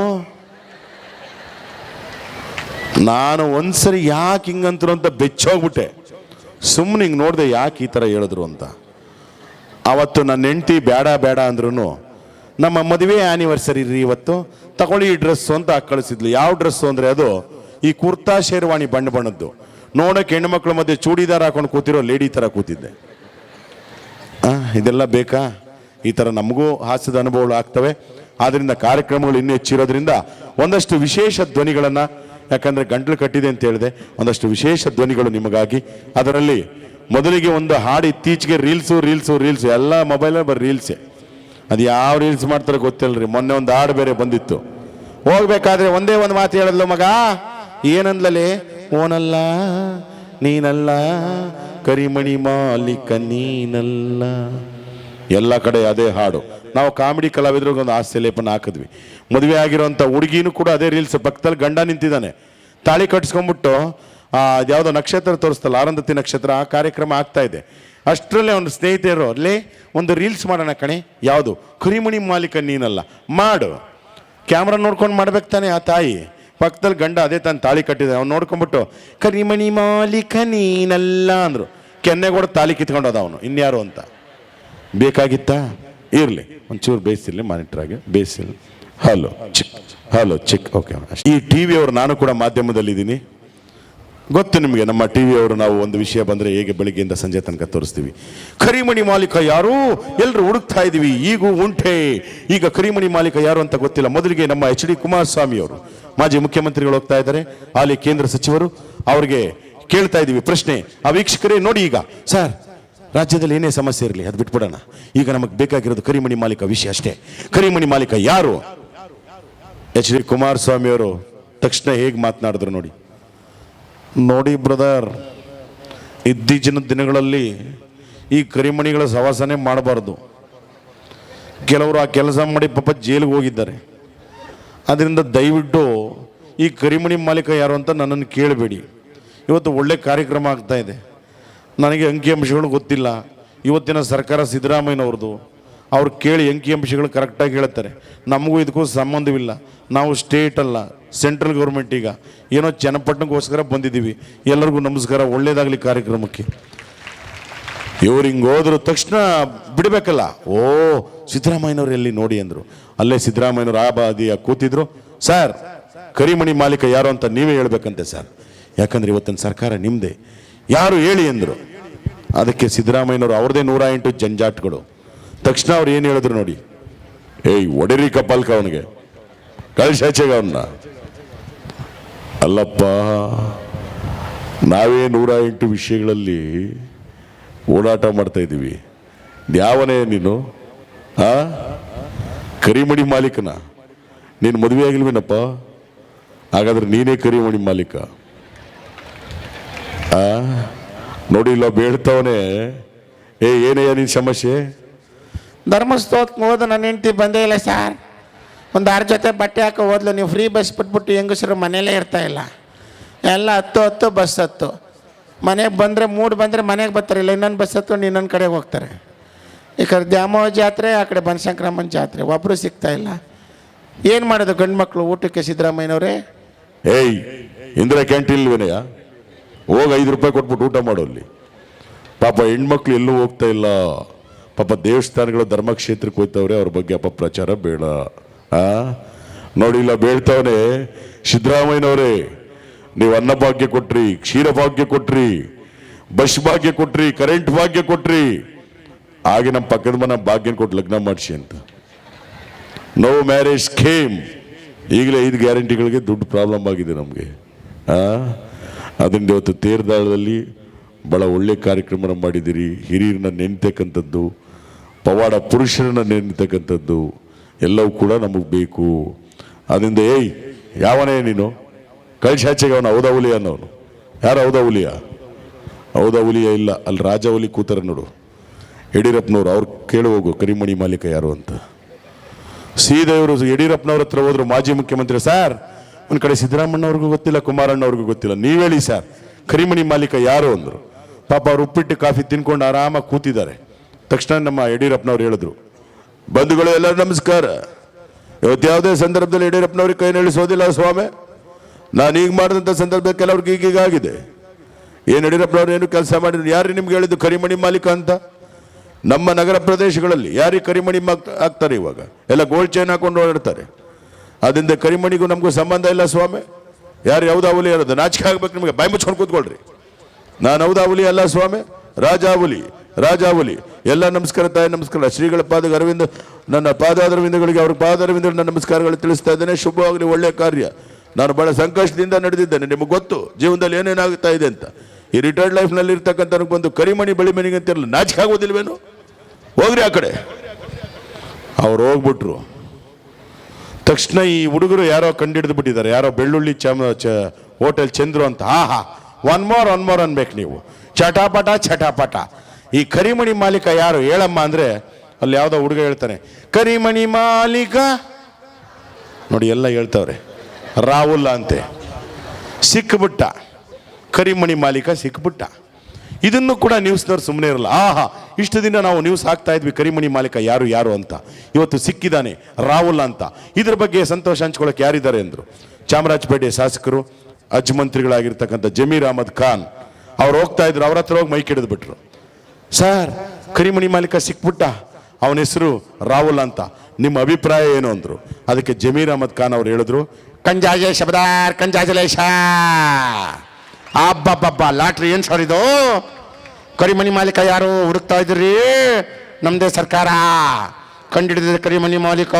Speaker 1: ನಾನು ಒಂದ್ಸರಿ ಯಾಕೆ ಹಿಂಗಂತರು ಅಂತ ಬೆಚ್ಚೋಗ್ಬಿಟ್ಟೆ. ಸುಮ್ಮನೆ ಹಿಂಗೆ ನೋಡಿದೆ ಯಾಕೆ ಈ ಥರ ಹೇಳಿದ್ರು ಅಂತ. ಅವತ್ತು ನನ್ನ ಹೆಂಡತಿ ಬೇಡ ಬೇಡ ಅಂದ್ರೂ ನಮ್ಮ ಮದುವೆ ಆ್ಯನಿವರ್ಸರಿ ರೀ ಇವತ್ತು. ತಗೊಳ್ಳಿ ಈ ಡ್ರೆಸ್ಸು ಅಂತ ಕಳಿಸಿದ್ಲು. ಯಾವ ಡ್ರೆಸ್ಸು ಅಂದರೆ ಅದು ಈ ಕುರ್ತಾ ಶೇರ್ವಾಣಿ ಬಣ್ಣ ಬಣ್ಣದ್ದು. ನೋಡೋಕೆ ಹೆಣ್ಮಕ್ಳ ಮಧ್ಯೆ ಚೂಡಿದಾರ ಹಾಕೊಂಡು ಕೂತಿರೋ ಲೇಡಿ ಥರ ಕೂತಿದ್ದೆ. ಇದೆಲ್ಲ ಬೇಕಾ? ಈ ಥರ ನಮಗೂ ಹಾಸ್ಯದ ಅನುಭವಗಳು ಆಗ್ತವೆ. ಆದ್ದರಿಂದ ಕಾರ್ಯಕ್ರಮಗಳು ಇನ್ನೂ ಹೆಚ್ಚಿರೋದ್ರಿಂದ ಒಂದಷ್ಟು ವಿಶೇಷ ಧ್ವನಿಗಳನ್ನು, ಯಾಕಂದರೆ ಗಂಟ್ಲು ಕಟ್ಟಿದೆ ಅಂತ ಹೇಳಿದೆ, ಒಂದಷ್ಟು ವಿಶೇಷ ಧ್ವನಿಗಳು ನಿಮಗಾಗಿ. ಅದರಲ್ಲಿ ಮೊದಲಿಗೆ ಒಂದು ಹಾಡು ಇತ್ತೀಚೆಗೆ ರೀಲ್ಸು ರೀಲ್ಸು ರೀಲ್ಸು ಎಲ್ಲ ಮೊಬೈಲಲ್ಲಿ ಬರೀ ರೀಲ್ಸೇ ಅದು ಯಾವ ರೀಲ್ಸ್ ಮಾಡ್ತಾರೆ ಗೊತ್ತಿಲ್ಲ ರೀ ಮೊನ್ನೆ ಒಂದು ಹಾಡು ಬೇರೆ ಬಂದಿತ್ತು. ಹೋಗ್ಬೇಕಾದ್ರೆ ಒಂದೇ ಒಂದು ಮಾತು ಹೇಳಲ್ಲ ಮಗ? ಏನಂದ್ಲಲೆ ಓನಲ್ಲ, ನೀನಲ್ಲ, ಕರಿಮಣಿ ಮಾಲೀಕ ನೀನಲ್ಲ. ಎಲ್ಲ ಕಡೆ ಅದೇ ಹಾಡು. ನಾವು ಕಾಮಿಡಿ ಕಲಾವಿದ್ರಿಗೆ ಒಂದು ಆಸ್ತಿ ಲೇಪನ ಹಾಕಿದ್ವಿ. ಮದುವೆ ಆಗಿರೋಂಥ ಹುಡುಗಿನೂ ಕೂಡ ಅದೇ ರೀಲ್ಸ್ ಪಕ್ಕದಲ್ಲಿ ಗಂಡ ನಿಂತಿದ್ದಾನೆ. ತಾಳಿ ಕಟ್ಸ್ಕೊಂಡ್ಬಿಟ್ಟು ಯಾವುದೋ ನಕ್ಷತ್ರ ತೋರಿಸ್ತಲ್ಲ ಆರಂಧತಿ ನಕ್ಷತ್ರ, ಆ ಕಾರ್ಯಕ್ರಮ ಆಗ್ತಾ ಇದೆ. ಅಷ್ಟರಲ್ಲೇ ಒಂದು ಸ್ನೇಹಿತರು ಅಲ್ಲೇ ಒಂದು ರೀಲ್ಸ್ ಮಾಡೋಣ ಕಣೆ. ಯಾವುದು? ಕುರಿಮುಣಿ ಮಾಲೀಕ ನೀನಲ್ಲ. ಮಾಡು. ಕ್ಯಾಮ್ರಾ ನೋಡ್ಕೊಂಡು ಮಾಡ್ಬೇಕು ತಾನೆ ಆ ತಾಯಿ. ಪಕ್ಕದಲ್ಲಿ ಗಂಡ ಅದೇ ತಾನು ತಾಳಿ ಕಟ್ಟಿದೆ ಅವ್ನು ನೋಡ್ಕೊಂಡ್ಬಿಟ್ಟು, ಕರಿಮಣಿ ಮಾಲೀಕ ನೀನಲ್ಲ ಅಂದರು. ಕೆನ್ನೆಗೋಡ ತಾಳಿ ಕಿತ್ಕೊಂಡೋದ ಅವನು. ಇನ್ಯಾರು ಅಂತ. ಬೇಕಾಗಿತ್ತಾ? ಇರಲಿ. ಒಂಚೂರು ಬೇಯಿಸಿರಲಿ ಮಾನಿಟರ್ ಆಗಿ ಬೇಯಿಸಿರಲಿ. ಹಲೋ, ಚಿಕ್. ಹಲೋ, ಚಿಕ್. ಓಕೆ ಈ ಟಿ ವಿಯವರು ನಾನು ಕೂಡ ಮಾಧ್ಯಮದಲ್ಲಿದ್ದೀನಿ. ಗೊತ್ತು ನಿಮಗೆ, ನಮ್ಮ ಟಿ ವಿಯವರು ನಾವು ಒಂದು ವಿಷಯ ಬಂದರೆ ಹೇಗೆ ಬೆಳಿಗ್ಗೆಯಿಂದ ಸಂಜೆ ತನಕ ತೋರಿಸ್ತೀವಿ. ಕರಿಮಣಿ ಮಾಲೀಕ ಯಾರು? ಎಲ್ಲರೂ ಹುಡುಕ್ತಾ ಇದ್ದೀವಿ ಈಗೂ ಉಂಟೆ. ಈಗ ಕರಿಮಣಿ ಮಾಲೀಕ ಯಾರು ಅಂತ ಗೊತ್ತಿಲ್ಲ. ಮೊದಲಿಗೆ ನಮ್ಮ ಎಚ್ ಡಿ ಕುಮಾರಸ್ವಾಮಿ ಅವರು. ಮಾಜಿ ಮುಖ್ಯಮಂತ್ರಿಗಳು ಹೋಗ್ತಾ ಇದ್ದಾರೆ ಅಲ್ಲಿ ಕೇಂದ್ರ ಸಚಿವರು. ಅವರಿಗೆ ಕೇಳ್ತಾ ಇದ್ದೀವಿ ಪ್ರಶ್ನೆ. ಆ ವೀಕ್ಷಕರೇ, ನೋಡಿ ಈಗ. ಸರ್, ರಾಜ್ಯದಲ್ಲಿ ಏನೇ ಸಮಸ್ಯೆ ಇರಲಿ, ಅದು ಬಿಟ್ಬಿಡೋಣ. ಈಗ ನಮಗೆ ಬೇಕಾಗಿರೋದು ಕರಿಮಣಿ ಮಾಲೀಕ ವಿಷಯ ಅಷ್ಟೇ. ಕರಿಮಣಿ ಮಾಲೀಕ ಯಾರು? ಎಚ್ ಡಿ ಕುಮಾರಸ್ವಾಮಿಯವರು ತಕ್ಷಣ ಹೇಗೆ ಮಾತನಾಡಿದ್ರು ನೋಡಿ. ನೋಡಿ ಬ್ರದರ್, ಇತ್ತೀಚಿನ ದಿನಗಳಲ್ಲಿ ಈ ಕರಿಮಣಿಗಳ ಸವಾಸನೆ ಮಾಡಬಾರ್ದು. ಕೆಲವರು ಆ ಕೆಲಸ ಮಾಡಿ ಪಾಪ ಜೈಲಿಗೆ ಹೋಗಿದ್ದಾರೆ. ಅದರಿಂದ ದಯವಿಟ್ಟು ಈ ಕರಿಮಣಿ ಮಾಲೀಕ ಯಾರು ಅಂತ ನನ್ನನ್ನು ಕೇಳಬೇಡಿ. ಇವತ್ತು ಒಳ್ಳೆ ಕಾರ್ಯಕ್ರಮ ಆಗ್ತಾ ಇದೆ. ನನಗೆ ಅಂಕಿಅಂಶಗಳು ಗೊತ್ತಿಲ್ಲ. ಇವತ್ತಿನ ಸರ್ಕಾರ ಸಿದ್ದರಾಮಯ್ಯನವ್ರದ್ದು. ಅವ್ರು ಕೇಳಿ ಅಂಕಿಅಂಶಗಳು ಕರೆಕ್ಟಾಗಿ ಹೇಳ್ತಾರೆ. ನಮಗೂ ಇದಕ್ಕೂ ಸಂಬಂಧವಿಲ್ಲ. ನಾವು ಸ್ಟೇಟ್ ಅಲ್ಲ. ಸೆಂಟ್ರಲ್ ಗೌರ್ಮೆಂಟ್ ಈಗ ಏನೋ ಚನ್ನಪಟ್ಟಣಕ್ಕೋಸ್ಕರ ಬಂದಿದ್ದೀವಿ. ಎಲ್ಲರಿಗೂ ನಮಸ್ಕಾರ, ಒಳ್ಳೇದಾಗಲಿ ಕಾರ್ಯಕ್ರಮಕ್ಕೆ. ಇವ್ರು ಹಿಂಗೆ ಹೋದ್ರು ತಕ್ಷಣ ಬಿಡಬೇಕಲ್ಲ. ಓ, ಸಿದ್ದರಾಮಯ್ಯನವ್ರು ಎಲ್ಲಿ ನೋಡಿ ಅಂದರು. ಅಲ್ಲೇ ಸಿದ್ದರಾಮಯ್ಯನವ್ರು ಆ ಬಾದಿಯ ಕೂತಿದ್ರು. ಸರ್, ಕರಿಮಣಿ ಮಾಲೀಕ ಯಾರು ಅಂತ ನೀವೇ ಹೇಳ್ಬೇಕಂತೆ ಸರ್. ಯಾಕಂದ್ರೆ ಇವತ್ತಿನ ಸರ್ಕಾರ ನಿಮ್ಮದೇ ಯಾರು ಹೇಳಿ ಅಂದರು. ಅದಕ್ಕೆ ಸಿದ್ದರಾಮಯ್ಯನವರು ಅವ್ರದೇ ನೂರ ಎಂಟು ಜಂಜಾಟ್ಗಳು. ತಕ್ಷಣ ಅವ್ರು ಏನು ಹೇಳಿದ್ರು ನೋಡಿ. ಏಯ್, ಒಡೆರಿ ಕಪಾಲ್ಕ ಅವನಿಗೆ. ಕಳಿಸಾಚೆಗ ಅವನ್ನ ಅಲ್ಲಪ್ಪ, ನಾವೇ ನೂರ ಎಂಟು ವಿಷಯಗಳಲ್ಲಿ ಓಡಾಟ ಮಾಡ್ತಾ ಇದ್ದೀವಿ. ಯಾವನೇ ನೀನು? ಆ ಕರಿಮಣಿ ಮಾಲೀಕನ? ನೀನು ಮದುವೆ ಆಗಿಲ್ವೇನಪ್ಪ? ಹಾಗಾದ್ರೆ ನೀನೇ ಕರಿಮಣಿ ಮಾಲೀಕ. ಆ? ನೋಡಿ ಇಲ್ಲ ಬೇಡ್ತವನೇ ಏ ಏನಯ್ಯ ನಿನ್ನ ಸಮಸ್ಯೆ?
Speaker 2: ಧರ್ಮಸ್ಥಳಕ್ಕೆ ಹೋದ ನನ್ನ ಹೆಂಡತಿ ಬಂದೇ ಇಲ್ಲ, ಸರ್. ಒಂದು ಆರು ಜೊತೆ ಬಟ್ಟೆ ಹಾಕೋ ಹೋದ್ಲು, ನೀವು ಫ್ರೀ ಬಸ್ ಬಿಟ್ಬಿಟ್ಟು ಹೆಂಗಸರು ಮನೇಲೇ ಇಲ್ಲ. ಎಲ್ಲ ಹತ್ತು ಹತ್ತು ಬಸ್ ಹತ್ತು. ಮನೆಗೆ ಬಂದರೆ ಮೂಡ್ ಬಂದರೆ ಮನೆಗೆ ಬರ್ತಾರೆ, ಇಲ್ಲ ಇನ್ನೊಂದು ಬಸ್ ಹತ್ತು ಇನ್ನೊಂದು ಕಡೆಗೆ ಹೋಗ್ತಾರೆ. ಈ ಕಡೆ ದ್ಯಾಮೋ ಜಾತ್ರೆ, ಆ ಕಡೆ ಸಂಕ್ರಮಣ ಜಾತ್ರೆ ಒಬ್ಬರು ಸಿಗ್ತಾ ಇಲ್ಲ. ಏನು ಮಾಡೋದು ಗಂಡು ಮಕ್ಕಳು ಊಟಕ್ಕೆ ಸಿದ್ದರಾಮಯ್ಯನವರೇ?
Speaker 1: ಏಯ್, ಇಂದಿರಾ ಕ್ಯಾಂಟೀನ್ ವಿನಯ ಹೋಗಿ ಐದು ರೂಪಾಯಿ ಕೊಟ್ಬಿಟ್ಟು ಊಟ ಮಾಡೋ ಅಲ್ಲಿ. ಪಾಪ ಹೆಣ್ಮಕ್ಳು ಎಲ್ಲೂ ಹೋಗ್ತಾ ಇಲ್ಲ. ಪಾಪ ದೇವಸ್ಥಾನಗಳು ಧರ್ಮಕ್ಷೇತ್ರಕ್ಕೆ ಹೋಗ್ತವ್ರೆ, ಅವ್ರ ಬಗ್ಗೆ ಅಪಪ್ರಚಾರ ಬೇಡ. ಆ ನೋಡಿ, ಇಲ್ಲ, ಬೇಳ್ತಾವನೆ. ಸಿದ್ದರಾಮಯ್ಯನವರೇ, ನೀವು ಅನ್ನ ಭಾಗ್ಯ ಕೊಟ್ರಿ, ಕ್ಷೀರ ಭಾಗ್ಯ ಕೊಟ್ರಿ ಬಸ್ ಭಾಗ್ಯ ಕೊಟ್ರಿ, ಕರೆಂಟ್ ಭಾಗ್ಯ ಕೊಟ್ರಿ. ಹಾಗೆ ನಮ್ಮ ಪಕ್ಕದ ಮನ ಭಾಗ್ಯನ ಕೊಟ್ಟು ಲಗ್ನ ಮಾಡಿಸಿ ಅಂತ. ನೋ ಮ್ಯಾರೇಜ್ ಸ್ಕೀಮ್ ಈಗಲೇ ಐದು ಗ್ಯಾರಂಟಿಗಳಿಗೆ ದುಡ್ಡು ಪ್ರಾಬ್ಲಮ್ ಆಗಿದೆ ನಮಗೆ. ಅದರಿಂದ ಇವತ್ತು ತೇರ್ದಾಳದಲ್ಲಿ ಭಾಳ ಒಳ್ಳೆ ಕಾರ್ಯಕ್ರಮನ ಮಾಡಿದ್ದೀರಿ. ಹಿರಿಯರನ್ನ ನೆನ್ತಕ್ಕಂಥದ್ದು, ಪವಾಡ ಪುರುಷರನ್ನ ನೆನ್ತಕ್ಕಂಥದ್ದು. ಎಲ್ಲವೂ ಕೂಡ ನಮಗೆ ಬೇಕು. ಅದರಿಂದ, ಏಯ್, ಯಾವನೇ ನೀನು? ಕಳಿಸಾಚೆಗೆ ಅವನು ಹೌದಾ ಹುಲಿ ಅನ್ನೋನು. ಯಾರು ಹೌದಾ ಹುಲಿಯ? ಹೌದಾ ಹುಲಿಯ ಇಲ್ಲ. ಅಲ್ಲಿ ರಾಜ ಹುಲಿ ಕೂತಾರೆ ನೋಡು. ಯಡಿಯೂರಪ್ಪನವ್ರು, ಅವ್ರು ಕೇಳಿ ಹೋಗು, ಕರಿಮಣಿ ಮಾಲೀಕ ಯಾರು ಅಂತ. ಸೀದೇವರು ಯಡಿಯೂರಪ್ಪನವ್ರ ಹತ್ರ ಹೋದ್ರು ಮಾಜಿ ಮುಖ್ಯಮಂತ್ರಿ, ಸರ್, ಒಂದು ಕಡೆ ಸಿದ್ದರಾಮಣ್ಣವ್ರಿಗೂ ಗೊತ್ತಿಲ್ಲ, ಕುಮಾರಣ್ಣವ್ರಿಗೂ ಗೊತ್ತಿಲ್ಲ. ನೀವು ಹೇಳಿ ಸರ್, ಕರಿಮಣಿ ಮಾಲೀಕ ಯಾರು ಅಂದರು. ಪಾಪ ಅವ್ರು ಉಪ್ಪಿಟ್ಟು ಕಾಫಿ ತಿನ್ಕೊಂಡು ಆರಾಮಾಗಿ ಕೂತಿದ್ದಾರೆ. ತಕ್ಷಣ ನಮ್ಮ ಯಡಿಯೂರಪ್ಪನವ್ರು ಹೇಳಿದ್ರು ಬಂಧುಗಳು ಎಲ್ಲರೂ ನಮಸ್ಕಾರ. ಇವತ್ತು ಯಾವುದೇ ಸಂದರ್ಭದಲ್ಲಿ ಯಡಿಯೂರಪ್ಪನವ್ರಿಗೆ ಕೈ ನಿಲ್ಲಿಸೋದಿಲ್ಲ ಸ್ವಾಮಿ. ನಾನು ಈಗ ಮಾಡಿದಂಥ ಸಂದರ್ಭ ಕೆಲವ್ರಿಗೆ ಈಗೀಗ ಆಗಿದೆ. ಏನು ಯಡಿಯೂರಪ್ಪನವ್ರು ಏನು ಕೆಲಸ ಮಾಡಿದ್ರು? ಯಾರು ನಿಮ್ಗೆ ಹೇಳಿದ್ದು ಕರಿಮಣಿ ಮಾಲೀಕ ಅಂತ? ನಮ್ಮ ನಗರ ಪ್ರದೇಶಗಳಲ್ಲಿ ಯಾರಿಗೆ ಕರಿಮಣಿ ಆಗ್ತಾರೆ ಇವಾಗ? ಎಲ್ಲ ಗೋಲ್ಡ್ ಚೈನ್ ಹಾಕೊಂಡು ಓಡಾಡ್ತಾರೆ. ಅದರಿಂದ ಕರಿಮಣಿಗೂ ನಮಗೂ ಸಂಬಂಧ ಇಲ್ಲ ಸ್ವಾಮಿ. ಯಾರು ಯಾವುದಾವಲಿ ಇರೋದು ನಾಚಿಕೆ ಆಗ್ಬೇಕು ನಿಮಗೆ. ಬಾಯಿ ಮುಚ್ಕೊಂಡು ಕೂತ್ಕೊಳ್ರಿ. ನಾನು ಹೌದಾವಲಿ ಅಲ್ಲ ಸ್ವಾಮಿ. ರಾಜಾವುಲಿ ರಾಜಾವುಲಿ ಎಲ್ಲ ನಮಸ್ಕಾರ ತಾಯಿ, ನಮಸ್ಕಾರ. ಶ್ರೀಗಳ ಪಾದ ಅರವಿಂದ, ನನ್ನ ಪಾದಾರವಿಂದಗಳಿಗೆ ಅವ್ರ ಪಾದಾರವಿಂದ ನನ್ನ ನಮಸ್ಕಾರಗಳು ತಿಳಿಸ್ತಾ ಇದ್ದೇನೆ. ಶುಭವಾಗಲಿ, ಒಳ್ಳೆಯ ಕಾರ್ಯ. ನಾನು ಬಹಳ ಸಂಕಷ್ಟದಿಂದ ನಡೆದಿದ್ದೇನೆ. ನಿಮಗೆ ಗೊತ್ತು, ಜೀವನದಲ್ಲಿ ಏನೇನಾಗ್ತಾ ಇದೆ ಅಂತ. ಈ ರಿಟೈರ್ಡ್ ಲೈಫ್ನಲ್ಲಿ ಇರ್ತಕ್ಕಂಥ ಬಂದು ಕರಿಮಣಿ ಬಳಿ ಮನೆಗೆ ಅಂತಿರಲ್ಲ ನಾಚಿಕೆ ಆಗೋದಿಲ್ವೇನು? ಹೋಗ್ರಿ ಆ ಕಡೆ. ಅವ್ರು ಹೋಗ್ಬಿಟ್ರು. ತಕ್ಷಣ ಈ ಹುಡುಗರು ಯಾರೋ ಕಂಡಿಡಿದು ಬಿಟ್ಟಿದ್ದಾರೆ ಯಾರೋ ಬೆಳ್ಳುಳ್ಳಿ ಚಮ, ಚ, ಹೋಟೆಲ್ ಚಂದ್ರು ಅಂತ. ಹಾ ಹಾ ಒನ್ ಮೋರ್ ಒನ್ ಮೋರ್ ಅನ್ಬೇಕು ನೀವು. ಚಟಾಪಟ ಚಟಾಪಟ ಈ ಕರಿಮಣಿ ಮಾಲೀಕ ಯಾರು? ಹೇಳಮ್ಮ ಅಂದ್ರೆ ಅಲ್ಲಿ ಯಾವುದೋ ಹುಡುಗ ಹೇಳ್ತಾನೆ, ಕರಿಮಣಿ ಮಾಲೀಕ? ನೋಡಿ, ಎಲ್ಲ ಹೇಳ್ತಾವ್ರೆ. ರಾಹುಲ್ ಅಂತೆ. ಸಿಕ್ಬಿಟ್ಟ. ಕರಿಮಣಿ ಮಾಲೀಕ ಸಿಕ್ಬಿಟ್ಟ. ಇದನ್ನು ಕೂಡ ನ್ಯೂಸ್ನವ್ರು ಸುಮ್ಮನೆ ಇರಲ್ಲ. ಆಹಾ, ಇಷ್ಟು ದಿನ ನಾವು ನ್ಯೂಸ್ ಹಾಕ್ತಾ ಇದ್ವಿ, ಕರಿಮಣಿ ಮಾಲೀಕ ಯಾರು ಯಾರು ಅಂತ. ಇವತ್ತು ಸಿಕ್ಕಿದ್ದಾನೆ ರಾಹುಲ್ ಅಂತ. ಇದ್ರ ಬಗ್ಗೆ ಸಂತೋಷ ಹಂಚ್ಕೊಳ್ಳೋಕೆ ಯಾರಿದ್ದಾರೆ ಅಂದರು. ಚಾಮರಾಜಪೇಟೆ ಶಾಸಕರು, ಅಜ್ ಮಂತ್ರಿಗಳಾಗಿರ್ತಕ್ಕಂಥ ಜಮೀರ್ ಅಹಮದ್ ಖಾನ್. ಅವ್ರು ಹೋಗ್ತಾ ಇದ್ರು, ಅವ್ರ ಹತ್ರ ಹೋಗಿ ಮೈಕ್ ಹಿಡಿದು ಬಿಟ್ರು. ಸರ್, ಕರಿಮಣಿ ಮಾಲೀಕ ಸಿಕ್ಬಿಟ್ಟ. ಅವನ ಹೆಸರು ರಾಹುಲ್ ಅಂತ. ನಿಮ್ಮ ಅಭಿಪ್ರಾಯ ಏನು? ಅಂದ್ರು. ಅದಕ್ಕೆ ಜಮೀರ್ ಅಹಮದ್ ಖಾನ್ ಅವ್ರು ಹೇಳಿದ್ರು,
Speaker 2: ಕಂಜಾಜೆ ಶಬ್ದಾರ್ ಕಂಜಾಜಲೇಶ ಅಬ್ಬಬ್ಬಬ್ಬ, ಲಾಟ್ರಿ ಏನು ಸರ್ ಇದು? ಕರಿಮಣಿ ಮಾಲೀಕ ಯಾರು? ಹುಡುಕ್ತಾ ಇದ್ರಿ ನಮ್ಮದೇ ಸರ್ಕಾರ. ಕಂಡಿಡಿದ ಕರಿಮಣಿ ಮಾಲೀಕ.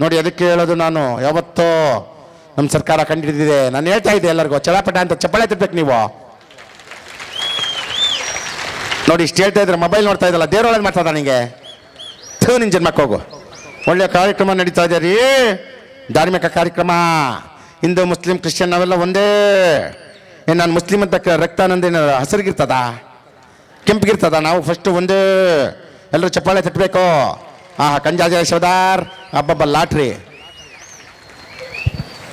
Speaker 2: ನೋಡಿ, ಅದಕ್ಕೆ ಹೇಳೋದು ನಾನು. ಯಾವತ್ತೋ ನಮ್ಮ ಸರ್ಕಾರ ಕಂಡಿಡಿದಿದೆ. ನಾನು ಹೇಳ್ತಾ ಇದ್ದೆ ಎಲ್ಲರಿಗೂ, ಚಳಪಟ ಅಂತ ಚಪ್ಪಳೆ ತಿರ್ಬೇಕು ನೀವು. ನೋಡಿ, ಇಷ್ಟು ಹೇಳ್ತಾ ಇದ್ರೆ ಮೊಬೈಲ್ ನೋಡ್ತಾ ಇದ್ದಲ್ಲ ದೇವ್ರೊಳಗೆ ಮಾಡ್ತಾ ನನಗೆ ಥೂ, ನಿನ್ ಜನ್ಮಕ್ಕೆ ಹೋಗು. ಒಳ್ಳೆಯ ಕಾರ್ಯಕ್ರಮ ನಡೀತಾ ಇದೆ ರೀ. ಧಾರ್ಮಿಕ ಕಾರ್ಯಕ್ರಮ. ಹಿಂದೂ, ಮುಸ್ಲಿಂ, ಕ್ರಿಶ್ಚಿಯನ್, ನಾವೆಲ್ಲ ಒಂದೇ. ನಾನು ಮುಸ್ಲಿಂ ಅಂತ ರಕ್ತ ನಂದೇನು ಹಸಿರಿಗಿರ್ತದ? ಕೆಂಪಿಗಿರ್ತದ? ನಾವು ಫಸ್ಟು ಒಂದೇ. ಎಲ್ಲರೂ ಚಪ್ಪಾಳೆ ತಟ್ಟಬೇಕು ಆ ಕಂಜಾಜ ಯಶೋದಾರ್ ಹಬ್ಬಬ್ಬ ಲಾಟ್ರಿ.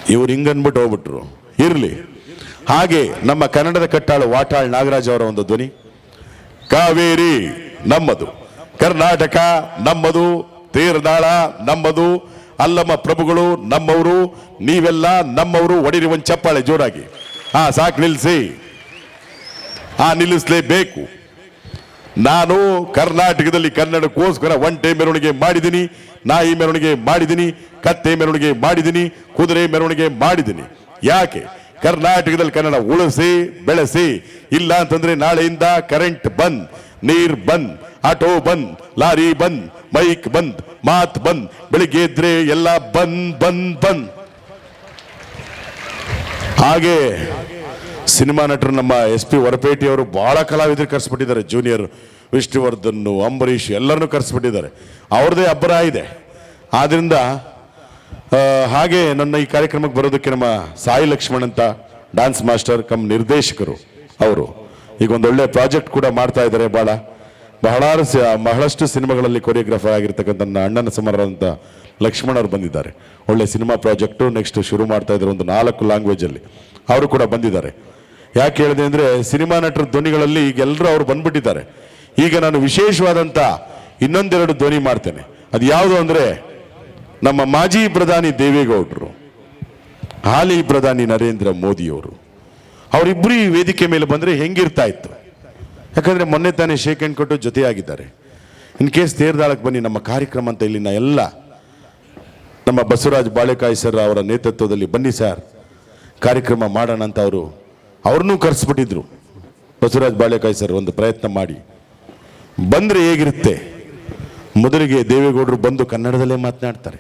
Speaker 1: ಇವ್ರು ಹಿಂಗನ್ಬಿಟ್ಟು ಹೋಗ್ಬಿಟ್ರು. ಇರಲಿ. ಹಾಗೆ ನಮ್ಮ ಕನ್ನಡದ ಕಟ್ಟಾಳು ವಾಟಾಳ್ ನಾಗರಾಜ್ ಅವರ ಒಂದು ಧ್ವನಿ. ಕಾವೇರಿ ನಮ್ಮದು, ಕರ್ನಾಟಕ ನಮ್ಮದು, ತೀರ್ನಾಳ ನಮ್ಮದು, ಅಲ್ಲಮ್ಮ ಪ್ರಭುಗಳು ನಮ್ಮವರು, ನೀವೆಲ್ಲ ನಮ್ಮವರು ಒಡಿರಿ ಒಂದು ಚಪ್ಪಾಳೆ ಜೋರಾಗಿ. ಹಾ ಸಾಕು ನಿಲ್ಲಿಸಿ. ಆ ನಿಲ್ಲಿಸಲೇಬೇಕು. ನಾನು ಕರ್ನಾಟಕದಲ್ಲಿ ಕನ್ನಡಕ್ಕೋಸ್ಕರ ಒಂಟೆ ಮೆರವಣಿಗೆ ಮಾಡಿದ್ದೀನಿ, ನಾಯಿ ಮೆರವಣಿಗೆ ಮಾಡಿದ್ದೀನಿ, ಕತ್ತೆ ಮೆರವಣಿಗೆ ಮಾಡಿದ್ದೀನಿ, ಕುದುರೆ ಮೆರವಣಿಗೆ ಮಾಡಿದ್ದೀನಿ. ಯಾಕೆ? ಕರ್ನಾಟಕದಲ್ಲಿ ಕನ್ನಡ ಉಳಿಸಿ, ಬೆಳೆಸಿ. ಇಲ್ಲ ಅಂತಂದ್ರೆ ನಾಳೆಯಿಂದ ಕರೆಂಟ್ ಬಂದ್, ನೀರ್ ಬಂದ್ ಆಟೋ ಬಂದ್, ಲಾರಿ ಬಂದ್ ಮೈಕ್ ಬಂದ್, ಮಾತ್ ಬಂದ್, ಬೆಳಿಗ್ಗೆ ಇದ್ರೆ ಎಲ್ಲ ಬಂದ್ ಬಂದ್ ಬಂದ್. ಹಾಗೆ ಸಿನಿಮಾ ನಟರು ನಮ್ಮ ಎಸ್ ಪಿ ಹೊರಪೇಟೆ ಅವರು ಬಹಳ ಕಲಾವಿದರು ಕರೆಸ್ಬಿಟ್ಟಿದ್ದಾರೆ. ಜೂನಿಯರ್ ವಿಷ್ಣುವರ್ಧನ್, ಅಂಬರೀಷ್ ಎಲ್ಲರನ್ನೂ ಕರೆಸ್ಬಿಟ್ಟಿದ್ದಾರೆ. ಅವ್ರದ್ದೇ ಅಬ್ಬರ ಇದೆ. ಆದ್ರಿಂದ ಹಾಗೆ ನನ್ನ ಈ ಕಾರ್ಯಕ್ರಮಕ್ಕೆ ಬರೋದಕ್ಕೆ ನಮ್ಮ ಸಾಯಿ ಲಕ್ಷ್ಮಣ್ ಅಂತ ಡ್ಯಾನ್ಸ್ ಮಾಸ್ಟರ್ ಕಮ್ ನಿರ್ದೇಶಕರು ಅವರು. ಈಗ ಒಂದು ಒಳ್ಳೆ ಪ್ರಾಜೆಕ್ಟ್ ಕೂಡ ಮಾಡ್ತಾ ಇದ್ದಾರೆ ಬಹಳ ಬಹಳ ಬಹಳಷ್ಟು ಸಿನಿಮಾಗಳಲ್ಲಿ ಕೊರಿಯೋಗ್ರಾಫರ್ ಆಗಿರ್ತಕ್ಕಂಥ ನನ್ನ ಅಣ್ಣನ ಸಮರಂತ ಲಕ್ಷ್ಮಣ್ ಅವರು ಬಂದಿದ್ದಾರೆ. ಒಳ್ಳೆ ಸಿನಿಮಾ ಪ್ರಾಜೆಕ್ಟು ನೆಕ್ಸ್ಟ್ ಶುರು ಮಾಡ್ತಾ ಇದ್ದಾರೆ ಒಂದು ನಾಲ್ಕು ಲ್ಯಾಂಗ್ವೇಜಲ್ಲಿ ಅವರು ಕೂಡ ಬಂದಿದ್ದಾರೆ. ಯಾಕೆ ಹೇಳಿದೆ ಅಂದರೆ ಸಿನಿಮಾ ನಟರ ಧ್ವನಿಗಳಲ್ಲಿ ಈಗ ಎಲ್ಲರೂ ಅವರು ಬಂದ್ಬಿಟ್ಟಿದ್ದಾರೆ. ಈಗ ನಾನು ವಿಶೇಷವಾದಂಥ ಇನ್ನೊಂದೆರಡು ಧ್ವನಿ ಮಾಡ್ತೇನೆ. ಅದು ಯಾವುದು ಅಂದರೆ ನಮ್ಮ ಮಾಜಿ ಪ್ರಧಾನಿ ದೇವೇಗೌಡರು, ಹಾಲಿ ಪ್ರಧಾನಿ ನರೇಂದ್ರ ಮೋದಿಯವರು, ಅವರಿಬ್ಬರು ಈ ವೇದಿಕೆ ಮೇಲೆ ಬಂದರೆ ಹೆಂಗಿರ್ತಾ ಇತ್ತು? ಯಾಕಂದರೆ ಮೊನ್ನೆ ತಾನೇ ಶೇಕ್ ಹ್ಯಾಂಡ್ ಕೊಟ್ಟು ಜೊತೆಯಾಗಿದ್ದಾರೆ. ಇನ್ ಕೇಸ್ ತೇರ್ದಾಳಕ್ಕೆ ಬನ್ನಿ, ನಮ್ಮ ಕಾರ್ಯಕ್ರಮ ಅಂತ ಇಲ್ಲಿನ ಎಲ್ಲ ನಮ್ಮ ಬಸವರಾಜ್ ಬಾಳೆಕಾಯಿ ಸರ್ ಅವರ ನೇತೃತ್ವದಲ್ಲಿ ಬನ್ನಿ ಸರ್, ಕಾರ್ಯಕ್ರಮ ಮಾಡೋಣ ಅಂತ ಅವರು, ಅವ್ರನ್ನೂ ಕರೆಸ್ಬಿಟ್ಟಿದ್ರು. ಬಸವರಾಜ್ ಬಾಳೆಕಾಯಿ ಸರ್ ಒಂದು ಪ್ರಯತ್ನ ಮಾಡಿ. ಬಂದರೆ ಹೇಗಿರುತ್ತೆ? ಮೊದಲಿಗೆ ದೇವೇಗೌಡರು ಬಂದು ಕನ್ನಡದಲ್ಲೇ ಮಾತನಾಡ್ತಾರೆ.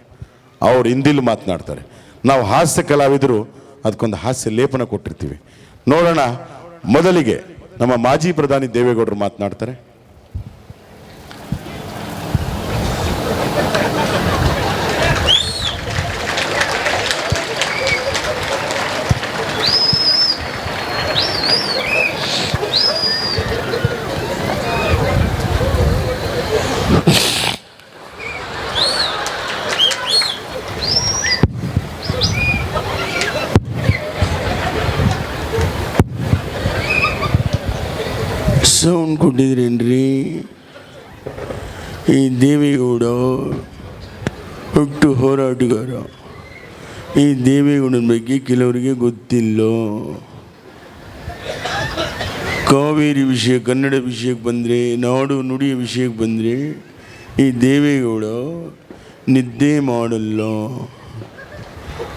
Speaker 1: ಅವ್ರು ಹಿಂದಿಲ್ಲಿ ಮಾತನಾಡ್ತಾರೆ. ನಾವು ಹಾಸ್ಯ ಕಲಾವಿದರು ಅದಕ್ಕೊಂದು ಹಾಸ್ಯ ಲೇಪನ ಕೊಟ್ಟಿರ್ತೀವಿ. ನೋಡೋಣ, ಮೊದಲಿಗೆ ನಮ್ಮ ಮಾಜಿ ಪ್ರಧಾನಿ ದೇವೇಗೌಡರು ಮಾತನಾಡ್ತಾರೆ
Speaker 3: ಸೌಂಡ್ ಕೊಟ್ಟಿದ್ರೇನ್ರಿ ಈ ದೇವೇಗೌಡ ಹುಟ್ಟು ಹೋರಾಟಗಾರ
Speaker 1: ಈ ದೇವೇಗೌಡನ ಬಗ್ಗೆ ಕೆಲವರಿಗೆ ಗೊತ್ತಿಲ್ಲ. ಕಾವೇರಿ ವಿಷಯ ಕನ್ನಡ ವಿಷಯಕ್ಕೆ ಬಂದರೆ ನಾಡು ನುಡಿಯ ವಿಷಯಕ್ಕೆ ಬಂದರೆ ಈ ದೇವೇಗೌಡ ನಿದ್ದೆ ಮಾಡಲ್ಲ.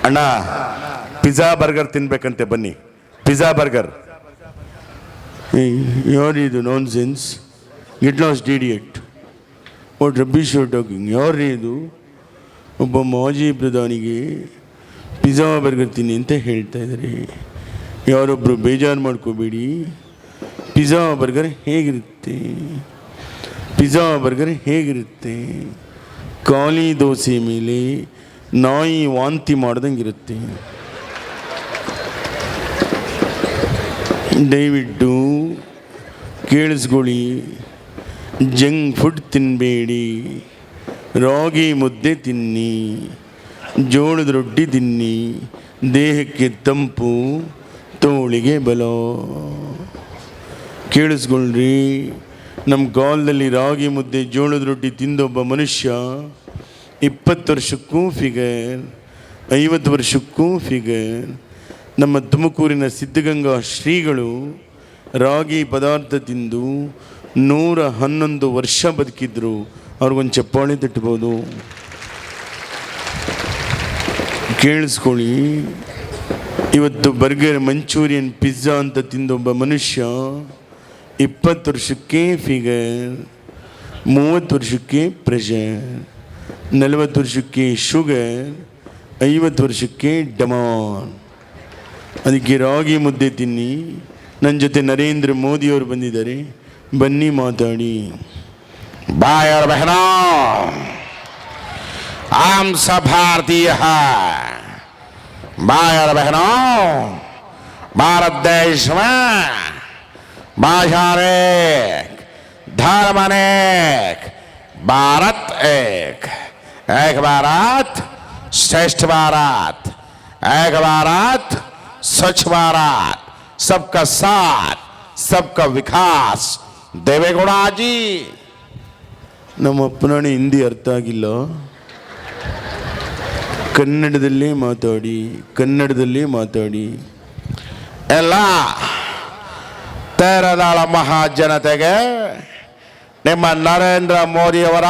Speaker 4: ಅಣ್ಣ ಪಿಜ್ಜಾ ಬರ್ಗರ್ ತಿನ್ಬೇಕಂತೆ ಬನ್ನಿ. Pizza burger.
Speaker 1: ಏಯ್, ಇದು nonsense get lost idiot what rubbish talking ಯಾರು ಇದು? ಒಬ್ಬ ಮಾಜಿ ಪ್ರಧಾನಿಗೆ ಪಿಜ್ಜಾ ಬರ್ಗರ್ ತಿನ್ನಿ ಅಂತ ಹೇಳ್ತಾ ಇದ್ದಾರೆ ಯಾರೊಬ್ಬರು ಬೇಜಾರು ಮಾಡ್ಕೋಬೇಡಿ. ಪಿಜ್ಜಾ ಬರ್ಗರ್ ಹೇಗಿರುತ್ತೆ? ಪಿಜ್ಜಾ ಬರ್ಗರ್ ಹೇಗಿರುತ್ತೆ? ಖಾಲಿ ದೋಸೆ ಮೇಲೆ ನಾಯಿ ವಾಂತಿ ಮಾಡ್ದಂಗೆ ಇರುತ್ತೆ. ದಯವಿಟ್ಟು ಕೇಳಿಸ್ಕೊಳ್ಳಿ. ಜಂಕ್ ಫುಡ್ ತಿನ್ನಬೇಡಿ ರಾಗಿ ಮುದ್ದೆ ತಿನ್ನಿ. ಜೋಳದ ರೊಟ್ಟಿ ತಿನ್ನಿ, ದೇಹಕ್ಕೆ ತಂಪು, ತೋಳಿಗೆ ಬಲ. ಕೇಳಿಸ್ಕೊಳ್ರಿ ನಮ್ಮ ಕಾಲದಲ್ಲಿ ರಾಗಿ ಮುದ್ದೆ ಜೋಳದ ರೊಟ್ಟಿ ತಿಂದೊಬ್ಬ ಮನುಷ್ಯ, ಇಪ್ಪತ್ತು ವರ್ಷಕ್ಕೂ ಫಿಗರ್, ಐವತ್ತು ವರ್ಷಕ್ಕೂ ಫಿಗರ್. ನಮ್ಮ ತುಮಕೂರಿನ ಸಿದ್ಧಗಂಗಾ ಶ್ರೀಗಳು ರಾಗಿ ಪದಾರ್ಥ ತಿಂದು ನೂರ ಹನ್ನೊಂದು ವರ್ಷ ಬದುಕಿದ್ರು. ಅವ್ರಿಗೊಂದು ಚಪ್ಪಾಳೆ ತಟ್ಬೋದು ಕೇಳಿಸ್ಕೊಳ್ಳಿ. ಇವತ್ತು ಬರ್ಗರ್ ಮಂಚೂರಿಯನ್ ಪಿಜ್ಜಾ ಅಂತ ತಿಂದೊಬ್ಬ ಮನುಷ್ಯ ಇಪ್ಪತ್ತು ವರ್ಷಕ್ಕೆ ಫಿಗರ್, ಮೂವತ್ತು ವರ್ಷಕ್ಕೆ ಪ್ರೆಷರ್, ನಲವತ್ತು ವರ್ಷಕ್ಕೆ ಶುಗರ್, ಐವತ್ತು ವರ್ಷಕ್ಕೆ ಡಮಾನ್. ಅದಕ್ಕೆ ರಾಗಿ ಮುದ್ದೆ ತಿನ್ನಿ. ನನ್ನ ಜೊತೆ ನರೇಂದ್ರ ಮೋದಿಯವರು ಬಂದಿದ್ದಾರೆ. ಬನ್ನಿ ಮಾತಾಡಿ.
Speaker 2: ಬಾಯ್ ಅವರ आम सब भारतीय है भाई और बहनों भारत देश में भाषा एक धर्म अनेक भारत एक एक भारत श्रेष्ठ भारत एक भारत स्वच्छ भारत सबका साथ सबका विकास देवेगौड़ा जी
Speaker 1: ನಮ್ಮ ಅಪ್ಪನಾಣೆ ಹಿಂದಿ ಅರ್ಥ ಆಗಿಲ್ಲ ಕನ್ನಡದಲ್ಲೇ ಮಾತಾಡಿ ಕನ್ನಡದಲ್ಲೇ ಮಾತಾಡಿ.
Speaker 2: ಎಲ್ಲ ತೇರದಾಳ ಮಹಾಜನತೆಗೆ ನಿಮ್ಮ ನರೇಂದ್ರ ಮೋದಿಯವರ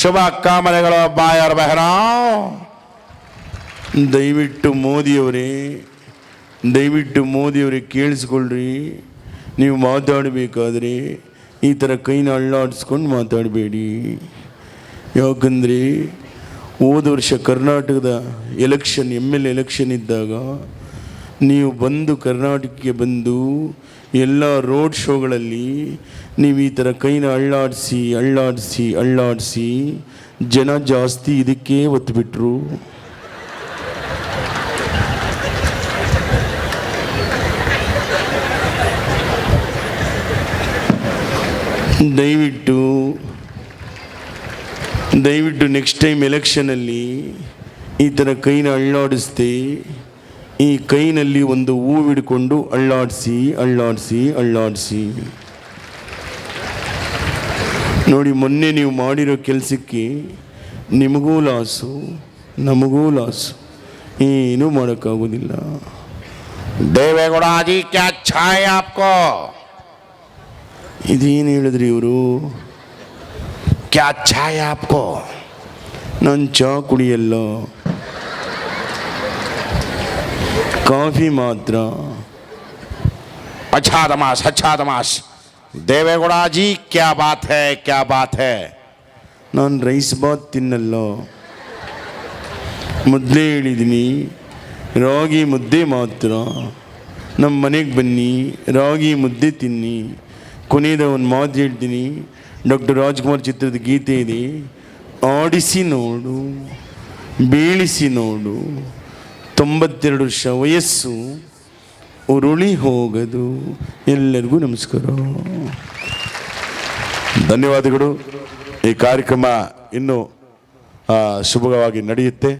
Speaker 2: ಶುಭ ಕಾಮನೆಗಳು, ಬಾಯರ್ ಬೆಹರ
Speaker 1: ದಯವಿಟ್ಟು ಮೋದಿಯವರೇ ದಯವಿಟ್ಟು ಮೋದಿಯವರೇ ಕೇಳಿಸ್ಕೊಳ್ರಿ. ನೀವು ಮಾತಾಡಬೇಕಾದ್ರೆ ಈ ಥರ ಕೈನ ಅಳ್ಳಾಡಿಸ್ಕೊಂಡು ಮಾತಾಡಬೇಡಿ. ಯಾಕಂದರೆ ಹೋದ ವರ್ಷ ಕರ್ನಾಟಕದ ಎಲೆಕ್ಷನ್ ಎಂ ಎಲ್ ಎಲೆಕ್ಷನ್ ಇದ್ದಾಗ ನೀವು ಬಂದು ಕರ್ನಾಟಕಕ್ಕೆ ಬಂದು ಎಲ್ಲ ರೋಡ್ ಶೋಗಳಲ್ಲಿ ನೀವು ಈ ಥರ ಕೈನ ಅಳ್ಳಾಡಿಸಿ ಅಳ್ಳಾಡಿಸಿ ಅಳ್ಳಾಡಿಸಿ ಜನ ಜಾಸ್ತಿ ಇದಕ್ಕೆ ಒತ್ತುಬಿಟ್ರು ದಯವಿಟ್ಟು ದಯವಿಟ್ಟು ನೆಕ್ಸ್ಟ್ ಟೈಮ್ ಎಲೆಕ್ಷನಲ್ಲಿ ಈ ಥರ ಕೈನ ಅಳ್ಳಾಡಿಸ್ದೆ ಈ ಕೈನಲ್ಲಿ ಒಂದು ಹೂವಿಡ್ಕೊಂಡು ಅಳ್ಳಾಡಿಸಿ ಅಳ್ಳಾಡಿಸಿ ಅಳ್ಳಾಡಿಸಿ. ನೋಡಿ ಮೊನ್ನೆ ನೀವು ಮಾಡಿರೋ ಕೆಲಸಕ್ಕೆ ನಿಮಗೂ ಲಾಸು ನಮಗೂ ಲಾಸು ಏನೂ ಮಾಡೋಕ್ಕಾಗೋದಿಲ್ಲ.
Speaker 2: ದೇವೇಗೌಡ ಅದಿ ಕ್ಯಾ ಛಾಯಾ ಆಪ್ಕೋ.
Speaker 1: ಇದೇನು ಹೇಳಿದ್ರಿ ಇವರು?
Speaker 2: क्या अच्छा है आपको
Speaker 1: ನಾನು ಚಹಾ ಕುಡಿಯಲ್ಲ ಕಾಫಿ ಮಾತ್ರ
Speaker 2: अच्छा तमाश अच्छा तमाश देवेगौड़ा जी क्या बात है क्या बात है
Speaker 1: ನಾನು ರೈಸ್ ಬಾತ್ ತಿನ್ನಲ್ಲ ಮೊದಲೇ ಹೇಳಿದ್ದೀನಿ ರಾಗಿ ಮುದ್ದೆ ಮಾತ್ರ ನಮ್ಮ ಮನೆಗೆ ಬನ್ನಿ ರಾಗಿ ಮುದ್ದೆ ತಿನ್ನಿ ಕೊನೆಯದ ಒಂದು ಮಾತು ಹೇಳ್ತೀನಿ ಡಾಕ್ಟರ್ ರಾಜ್ಕುಮಾರ್ ಚಿತ್ರದ ಗೀತೆ ಇದೆ. ಆಡಿಸಿ ನೋಡು, ಬೀಳಿಸಿ ನೋಡು. ತೊಂಬತ್ತೆರಡು ವರ್ಷ ವಯಸ್ಸು, ಉರುಳಿ ಹೋಗದು. ಎಲ್ಲರಿಗೂ ನಮಸ್ಕಾರ.
Speaker 4: ಧನ್ಯವಾದಗಳು. ಈ ಕಾರ್ಯಕ್ರಮ ಇನ್ನೂ ಸುಭಗವಾಗಿ ನಡೆಯುತ್ತೆ.